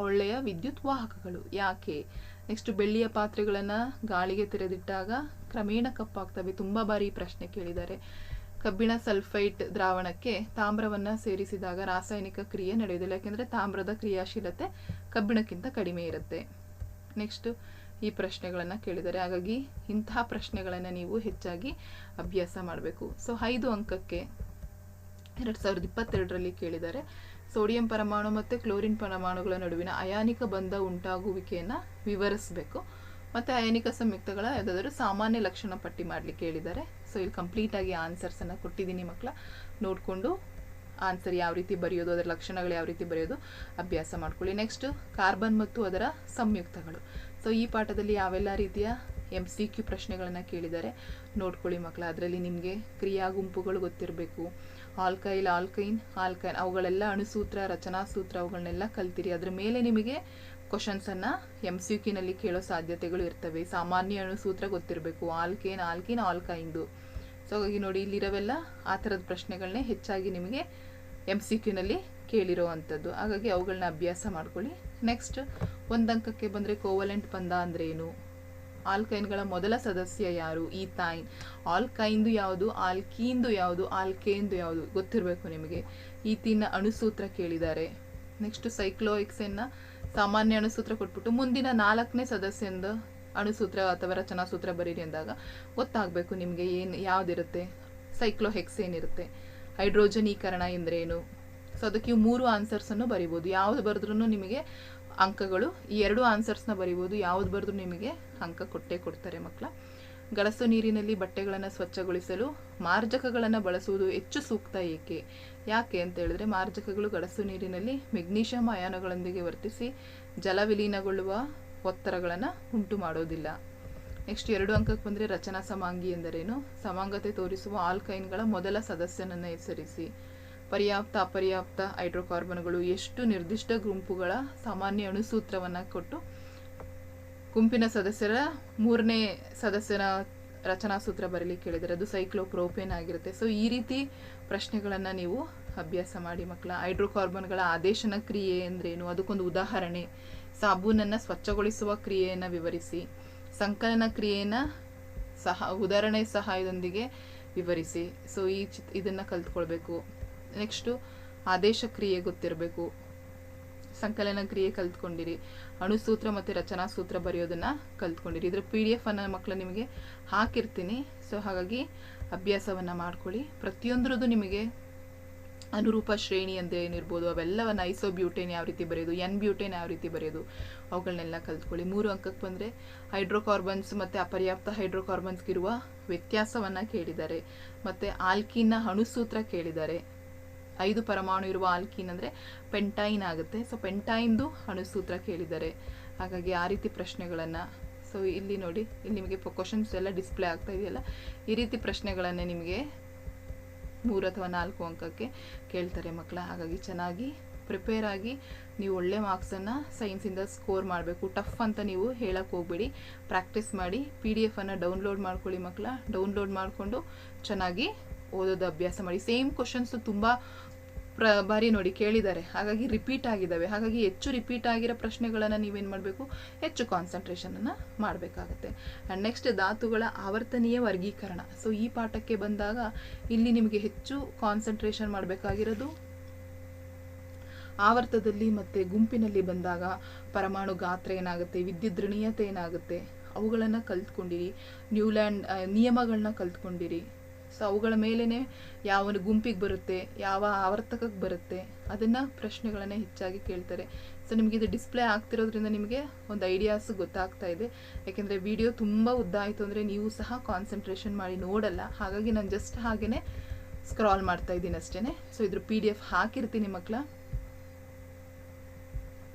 ಒಳ್ಳೆಯ ವಿದ್ಯುತ್ ವಾಹಕಗಳು. ಯಾಕೆ? ನೆಕ್ಸ್ಟ್ ಬೆಳ್ಳಿಯ ಪಾತ್ರೆಗಳನ್ನು ಗಾಳಿಗೆ ತೆರೆದಿಟ್ಟಾಗ ಕ್ರಮೇಣ ಕಪ್ಪಾಗ್ತವೆ. ತುಂಬ ಬಾರಿ ಪ್ರಶ್ನೆ ಕೇಳಿದ್ದಾರೆ. ಕಬ್ಬಿಣ ಸಲ್ಫೈಟ್ ದ್ರಾವಣಕ್ಕೆ ತಾಮ್ರವನ್ನು ಸೇರಿಸಿದಾಗ ರಾಸಾಯನಿಕ ಕ್ರಿಯೆ ನಡೆಯುವುದಿಲ್ಲ. ಯಾಕೆಂದರೆ ತಾಮ್ರದ ಕ್ರಿಯಾಶೀಲತೆ ಕಬ್ಬಿಣಕ್ಕಿಂತ ಕಡಿಮೆ ಇರುತ್ತೆ. ನೆಕ್ಸ್ಟ್ ಈ ಪ್ರಶ್ನೆಗಳನ್ನು ಕೇಳಿದ್ದಾರೆ ಹಾಗಾಗಿ ಇಂತಹ ಪ್ರಶ್ನೆಗಳನ್ನು ನೀವು ಹೆಚ್ಚಾಗಿ ಅಭ್ಯಾಸ ಮಾಡಬೇಕು. ಸೊ ಐದು ಅಂಕಕ್ಕೆ ಎರಡು ಸಾವಿರದ ಇಪ್ಪತ್ತೆರಡರಲ್ಲಿ ಕೇಳಿದ್ದಾರೆ ಸೋಡಿಯಂ ಪರಮಾಣು ಮತ್ತು ಕ್ಲೋರಿನ್ ಪರಮಾಣುಗಳ ನಡುವಿನ ಅಯಾನಿಕ ಬಂಧ ಉಂಟಾಗುವಿಕೆಯನ್ನು ವಿವರಿಸಬೇಕು. ಮತ್ತು ಅಯಾನಿಕ ಸಂಯುಕ್ತಗಳ ಯಾವುದಾದ್ರೂ ಸಾಮಾನ್ಯ ಲಕ್ಷಣ ಪಟ್ಟಿ ಮಾಡಲಿಕ್ಕೆ ಹೇಳಿದ್ದಾರೆ ಸೊ ಇಲ್ಲಿ ಕಂಪ್ಲೀಟಾಗಿ ಆನ್ಸರ್ಸನ್ನು ಕೊಟ್ಟಿದ್ದೀನಿ ಮಕ್ಕಳ. ನೋಡಿಕೊಂಡು ಆನ್ಸರ್ ಯಾವ ರೀತಿ ಬರೆಯೋದು, ಅದರ ಲಕ್ಷಣಗಳು ಯಾವ ರೀತಿ ಬರೆಯೋದು ಅಭ್ಯಾಸ ಮಾಡ್ಕೊಳ್ಳಿ. ನೆಕ್ಸ್ಟ್ ಕಾರ್ಬನ್ ಮತ್ತು ಅದರ ಸಂಯುಕ್ತಗಳು. ಸೊ ಈ ಪಾಠದಲ್ಲಿ ಯಾವೆಲ್ಲ ರೀತಿಯ ಎಂ ಸಿ ಕ್ಯೂ ಪ್ರಶ್ನೆಗಳನ್ನು ಕೇಳಿದ್ದಾರೆ, ನೋಡ್ಕೊಳ್ಳಿ ಮಕ್ಕಳು. ಅದರಲ್ಲಿ ನಿಮಗೆ ಕ್ರಿಯಾ ಗುಂಪುಗಳು ಗೊತ್ತಿರಬೇಕು. ಆಲ್ಕೈಲ್, ಆಲ್ಕೈನ್ ಆಲ್ಕೈನ್ ಅವುಗಳೆಲ್ಲ ಅಣುಸೂತ್ರ ರಚನಾ ಸೂತ್ರ ಅವುಗಳನ್ನೆಲ್ಲ ಕಲ್ತಿರಿ. ಅದರ ಮೇಲೆ ನಿಮಗೆ ಕ್ವಶನ್ಸನ್ನು ಎಂ ಸಿ ಕ್ಯೂನಲ್ಲಿ ಕೇಳೋ ಸಾಧ್ಯತೆಗಳು ಇರ್ತವೆ. ಸಾಮಾನ್ಯ ಅಣುಸೂತ್ರ ಗೊತ್ತಿರಬೇಕು. Alkane, alkene, ಆಲ್ಕೈನ್ದು. ಸೊ ಹಾಗಾಗಿ ನೋಡಿ ಇಲ್ಲಿರೋವೆಲ್ಲ ಆ ಥರದ ಪ್ರಶ್ನೆಗಳನ್ನೇ ಹೆಚ್ಚಾಗಿ ನಿಮಗೆ ಎಂ ಸಿ ಕ್ಯೂನಲ್ಲಿ ಕೇಳಿರೋ ಅಂಥದ್ದು ಹಾಗಾಗಿ ಅವುಗಳನ್ನ ಅಭ್ಯಾಸ ಮಾಡ್ಕೊಳ್ಳಿ. ನೆಕ್ಸ್ಟ್ ಒಂದು ಅಂಕಕ್ಕೆ ಬಂದರೆ ಕೋವಲೆಂಟ್ ಬಂಧ ಅಂದರೆ ಏನು ಆಲ್ಕೈನ್ಗಳ ಮೊದಲ ಸದಸ್ಯ ಯಾರು? ಈ ಈಥೈನ್. ಆಲ್ಕೈಂದು ಯಾವುದು? ಆಲ್ಕೀಂದು ಯಾವುದು? ಆಲ್ಕೇಂದು ಯಾವುದು? ಗೊತ್ತಿರಬೇಕು ನಿಮಗೆ. ಈತಿನ ಅಣುಸೂತ್ರ ಕೇಳಿದ್ದಾರೆ. ನೆಕ್ಸ್ಟ್ ಸೈಕ್ಲೋಎಕ್ಸೆನ್ನ ಸಾಮಾನ್ಯ ಅಣುಸೂತ್ರ ಕೊಟ್ಬಿಟ್ಟು ಮುಂದಿನ ನಾಲ್ಕನೇ ಸದಸ್ಯಂದ ಅಣುಸೂತ್ರ ಅಥವಾ ರಚನಾ ಸೂತ್ರ ಬರೀರಿ ಅಂದಾಗ ಗೊತ್ತಾಗಬೇಕು ನಿಮಗೆ ಏನು, ಯಾವುದಿರುತ್ತೆ? ಸೈಕ್ಲೋಹೆಕ್ಸ್ ಇರುತ್ತೆ. ಹೈಡ್ರೋಜನೀಕರಣ ಎಂದರೇನು? ಸೊ ಅದಕ್ಕೆ ಮೂರು ಆನ್ಸರ್ಸನ್ನು ಬರಿಬೋದು. ಯಾವುದು ಬರೆದ್ರೂ ನಿಮಗೆ ಅಂಕಗಳು, ಈ ಎರಡು ಆನ್ಸರ್ಸ್ನ ಬರಿಬೋದು. ಯಾವುದು ಬರೆದ್ರೂ ನಿಮಗೆ ಅಂಕ ಕೊಟ್ಟೇ ಕೊಡ್ತಾರೆ ಮಕ್ಕಳ ಗಳಸು ನೀರಿನಲ್ಲಿ ಬಟ್ಟೆಗಳನ್ನು ಸ್ವಚ್ಛಗೊಳಿಸಲು ಮಾರ್ಜಕಗಳನ್ನು ಬಳಸುವುದು ಹೆಚ್ಚು ಸೂಕ್ತ ಏಕೆ? ಯಾಕೆ ಅಂತ ಹೇಳಿದ್ರೆ, ಮಾರ್ಜಕಗಳು ಗಳಸು ನೀರಿನಲ್ಲಿ ಮೆಗ್ನೀಷಿಯಂ ಅಯಾನುಗಳೊಂದಿಗೆ ವರ್ತಿಸಿ ಜಲವಿಲೀನಗೊಳ್ಳುವ ಒತ್ತರಗಳನ್ನು ಉಂಟು ಮಾಡೋದಿಲ್ಲ. ನೆಕ್ಸ್ಟ್ ಎರಡು ಅಂಕಕ್ಕೆ ಬಂದರೆ ರಚನಾ ಸಮಾಂಗಿ ಎಂದರೇನು? ಸಮಾಂಗತೆ ತೋರಿಸುವ ಆಲ್ಕೈನ್ಗಳ ಮೊದಲ ಸದಸ್ಯನನ್ನು ಹೆಸರಿಸಿ. ಪರ್ಯಾಪ್ತ, ಅಪರ್ಯಾಪ್ತ ಹೈಡ್ರೋಕಾರ್ಬನ್ಗಳು ಎಷ್ಟು ನಿರ್ದಿಷ್ಟ ಗುಂಪುಗಳ ಸಾಮಾನ್ಯ ಅಣುಸೂತ್ರವನ್ನು ಕೊಟ್ಟು ಗುಂಪಿನ ಸದಸ್ಯರ ಮೂರನೇ ಸದಸ್ಯನ ರಚನಾ ಸೂತ್ರ ಬರಲಿಕ್ಕೆ ಕೇಳಿದರೆ ಅದು ಸೈಕ್ಲೋಪ್ರೋಪೇನ್ ಆಗಿರುತ್ತೆ. ಸೊ ಈ ರೀತಿ ಪ್ರಶ್ನೆಗಳನ್ನು ನೀವು ಅಭ್ಯಾಸ ಮಾಡಿ ಮಕ್ಕಳ ಹೈಡ್ರೋಕಾರ್ಬನ್ಗಳ ಆದೇಶನ ಕ್ರಿಯೆ ಅಂದ್ರೇನು ಅದಕ್ಕೊಂದು ಉದಾಹರಣೆ. ಸಾಬೂನನ್ನು ಸ್ವಚ್ಛಗೊಳಿಸುವ ಕ್ರಿಯೆಯನ್ನು ವಿವರಿಸಿ, ಸಂಕಲನ ಕ್ರಿಯೆಯನ್ನು ಸಹ, ಉದಾಹರಣೆ ಸಹಾಯದೊಂದಿಗೆ ವಿವರಿಸಿ. ಸೊ ಈ ಚಿತ್, ಇದನ್ನು ಕಲ್ತ್ಕೊಳ್ಬೇಕು. ನೆಕ್ಸ್ಟು ಆದೇಶ ಕ್ರಿಯೆ ಗೊತ್ತಿರಬೇಕು. ಸಂಕಲನ ಕ್ರಿಯೆ ಕಲ್ತ್ಕೊಂಡಿರಿ. ಅಣುಸೂತ್ರ ಮತ್ತು ರಚನಾ ಸೂತ್ರ ಬರೆಯೋದನ್ನು ಕಲ್ತ್ಕೊಂಡಿರಿ. ಇದ್ರ ಪಿ ಡಿ ಎಫ್ ಅನ್ನ ಮಕ್ಕಳು ನಿಮಗೆ ಹಾಕಿರ್ತೀನಿ. ಸೊ ಹಾಗಾಗಿ ಅಭ್ಯಾಸವನ್ನು ಮಾಡ್ಕೊಳ್ಳಿ. ಪ್ರತಿಯೊಂದ್ರದ್ದು ನಿಮಗೆ ಅನುರೂಪ ಶ್ರೇಣಿ ಅಂತ ಏನಿರ್ಬೋದು, ಅವೆಲ್ಲವನ್ನು ಐಸೋ ಬ್ಯೂಟೇನ್ ಯಾವ ರೀತಿ ಬರೆಯೋದು ಎನ್ ಬ್ಯೂಟೇನ್ ಯಾವ ರೀತಿ ಬರೆಯೋದು ಅವುಗಳನ್ನೆಲ್ಲ ಕಲ್ತ್ಕೊಳ್ಳಿ. ಮೂರು ಅಂಕಕ್ಕೆ ಬಂದರೆ ಹೈಡ್ರೋಕಾರ್ಬನ್ಸ್ ಮತ್ತು ಅಪರ್ಯಾಪ್ತ ಹೈಡ್ರೋಕಾರ್ಬನ್ಸ್ಗಿರುವ ವ್ಯತ್ಯಾಸವನ್ನು ಕೇಳಿದ್ದಾರೆ. ಮತ್ತು ಆಲ್ಕಿನ ಅಣುಸೂತ್ರ ಕೇಳಿದ್ದಾರೆ. ಐದು ಪರಮಾಣು ಇರುವ ಆಲ್ಕೀನ್ ಅಂದರೆ ಪೆಂಟೈನ್ ಆಗುತ್ತೆ. ಸೊ ಪೆಂಟೈನ್ದು ಅಣುಸೂತ್ರ ಕೇಳಿದ್ದಾರೆ. ಹಾಗಾಗಿ ಆ ರೀತಿ ಪ್ರಶ್ನೆಗಳನ್ನು ಸೊ ಇಲ್ಲಿ ನೋಡಿ, ಇಲ್ಲಿ ನಿಮಗೆ ಕ್ವಶನ್ಸ್ ಎಲ್ಲ ಡಿಸ್ಪ್ಲೇ ಆಗ್ತಾ ಇದೆಯಲ್ಲ? ಈ ರೀತಿ ಪ್ರಶ್ನೆಗಳನ್ನೇ ನಿಮಗೆ ಮೂರು ಅಥವಾ ನಾಲ್ಕು ಅಂಕಕ್ಕೆ ಕೇಳ್ತಾರೆ ಮಕ್ಕಳ. ಹಾಗಾಗಿ ಚೆನ್ನಾಗಿ ಪ್ರಿಪೇರ್ ಆಗಿ ನೀವು ಒಳ್ಳೆ ಮಾರ್ಕ್ಸನ್ನು ಸೈನ್ಸಿಂದ ಸ್ಕೋರ್ ಮಾಡಬೇಕು. ಟಫ್ ಅಂತ ನೀವು ಹೇಳಕ್ಕೆ ಹೋಗ್ಬೇಡಿ. ಪ್ರಾಕ್ಟೀಸ್ ಮಾಡಿ ಪಿ ಡಿ ಎಫನ್ನು ಡೌನ್ಲೋಡ್ ಮಾಡ್ಕೊಳ್ಳಿ ಮಕ್ಕಳ. ಡೌನ್ಲೋಡ್ ಮಾಡಿಕೊಂಡು ಚೆನ್ನಾಗಿ ಓದೋದು ಅಭ್ಯಾಸ ಮಾಡಿ. ಸೇಮ್ ಕ್ವಶನ್ಸು ತುಂಬ ಪ್ರ ಬಾರಿ ನೋಡಿ ಕೇಳಿದ್ದಾರೆ. ಹಾಗಾಗಿ ರಿಪೀಟ್ ಆಗಿದ್ದಾವೆ. ಹಾಗಾಗಿ ಹೆಚ್ಚು ರಿಪೀಟ್ ಆಗಿರೋ ಪ್ರಶ್ನೆಗಳನ್ನು ನೀವೇನು ಮಾಡಬೇಕು? ಹೆಚ್ಚು ಕಾನ್ಸಂಟ್ರೇಷನನ್ನು ಮಾಡಬೇಕಾಗತ್ತೆ. ಆ್ಯಂಡ್ ನೆಕ್ಸ್ಟ್ ಧಾತುಗಳ ಆವರ್ತನೀಯ ವರ್ಗೀಕರಣ. ಸೊ ಈ ಪಾಠಕ್ಕೆ ಬಂದಾಗ ಇಲ್ಲಿ ನಿಮಗೆ ಹೆಚ್ಚು ಕಾನ್ಸಂಟ್ರೇಷನ್ ಮಾಡಬೇಕಾಗಿರೋದು ಆವರ್ತದಲ್ಲಿ ಮತ್ತು ಗುಂಪಿನಲ್ಲಿ ಬಂದಾಗ ಪರಮಾಣು ಗಾತ್ರ ಏನಾಗುತ್ತೆ? ವಿದ್ಯುದ್ರಣೀಯತೆ ಏನಾಗುತ್ತೆ? ಅವುಗಳನ್ನು ಕಲ್ತ್ಕೊಂಡಿರಿ. ನ್ಯೂಲ್ಯಾಂಡ್ ನಿಯಮಗಳನ್ನ ಕಲ್ತ್ಕೊಂಡಿರಿ. ಸೊ ಅವುಗಳ ಮೇಲೇ ಯಾವ ಗುಂಪಿಗೆ ಬರುತ್ತೆ, ಯಾವ ಆವರ್ತಕಕ್ಕೆ ಬರುತ್ತೆ, ಅದನ್ನು ಪ್ರಶ್ನೆಗಳನ್ನೇ ಹೆಚ್ಚಾಗಿ ಕೇಳ್ತಾರೆ. ಸೊ ನಿಮಗೆ ಇದು ಡಿಸ್ಪ್ಲೇ ಆಗ್ತಿರೋದ್ರಿಂದ ನಿಮಗೆ ಒಂದು ಐಡಿಯಾಸ್ ಗೊತ್ತಾಗ್ತಾ ಇದೆ. ಯಾಕೆಂದರೆ ವಿಡಿಯೋ ತುಂಬ ಉದ್ದ ಆಯಿತು ಅಂದರೆ ನೀವು ಸಹ ಕಾನ್ಸಂಟ್ರೇಷನ್ ಮಾಡಿ ನೋಡಲ್ಲ. ಹಾಗಾಗಿ ನಾನು ಜಸ್ಟ್ ಹಾಗೇ ಸ್ಕ್ರಾಲ್ ಮಾಡ್ತಾ ಇದ್ದೀನಿ ಅಷ್ಟೇ ಸೊ ಇದ್ರ ಪಿ ಡಿ ಎಫ್ ಹಾಕಿರ್ತೀನಿ ಮಕ್ಕಳ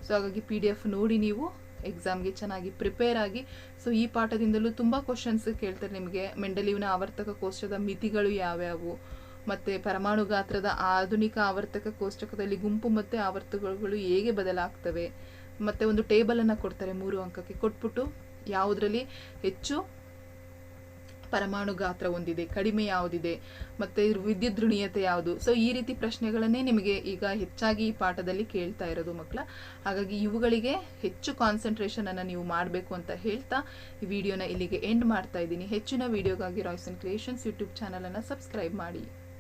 ಸೊ ಹಾಗಾಗಿ ಪಿ ಡಿ ಎಫ್ ನೋಡಿ ನೀವು ಎಕ್ಸಾಮ್ಗೆ ಚೆನ್ನಾಗಿ ಪ್ರಿಪೇರ್ ಆಗಿ, ಸೊ ಈ ಪಾಠದಿಂದಲೂ ತುಂಬ ಕ್ವಶನ್ಸ್ ಕೇಳ್ತಾರೆ ನಿಮಗೆ. ಮೆಂಡಲಿವ್ನ ಆವರ್ತಕ ಕೋಷ್ಟದ ಮಿತಿಗಳು ಯಾವ್ಯಾವು? ಮತ್ತು ಪರಮಾಣು ಗಾತ್ರದ ಆಧುನಿಕ ಆವರ್ತಕ ಕೋಷ್ಟಕದಲ್ಲಿ ಗುಂಪು ಮತ್ತು ಆವರ್ತಕಗಳು ಹೇಗೆ ಬದಲಾಗ್ತವೆ? ಮತ್ತು ಒಂದು ಟೇಬಲನ್ನು ಕೊಡ್ತಾರೆ ಮೂರು ಅಂಕಕ್ಕೆ. ಕೊಟ್ಬಿಟ್ಟು ಯಾವುದರಲ್ಲಿ ಹೆಚ್ಚು ಪರಮಾಣು ಗಾತ್ರ ಹೊಂದಿದೆ, ಕಡಿಮೆ ಯಾವುದಿದೆ, ಮತ್ತು ವಿದ್ಯುತ್ ದೃಢೀಯತೆ ಯಾವುದು? ಸೊ ಈ ರೀತಿ ಪ್ರಶ್ನೆಗಳನ್ನೇ ನಿಮಗೆ ಈಗ ಹೆಚ್ಚಾಗಿ ಈ ಪಾಠದಲ್ಲಿ ಕೇಳ್ತಾ ಇರೋದು ಮಕ್ಕಳ. ಹಾಗಾಗಿ ಇವುಗಳಿಗೆ ಹೆಚ್ಚು ಕಾನ್ಸಂಟ್ರೇಷನನ್ನು ನೀವು ಮಾಡಬೇಕು ಅಂತ ಹೇಳ್ತಾ ಈ ವಿಡಿಯೋನ ಇಲ್ಲಿಗೆ ಎಂಡ್ ಮಾಡ್ತಾ ಇದ್ದೀನಿ. ಹೆಚ್ಚಿನ ವಿಡಿಯೋಗಾಗಿ ರಾಯ್ಸನ್ ಕ್ರಿಯೇಷನ್ಸ್ ಯೂಟ್ಯೂಬ್ ಚಾನಲನ್ನು ಸಬ್ಸ್ಕ್ರೈಬ್ ಮಾಡಿ.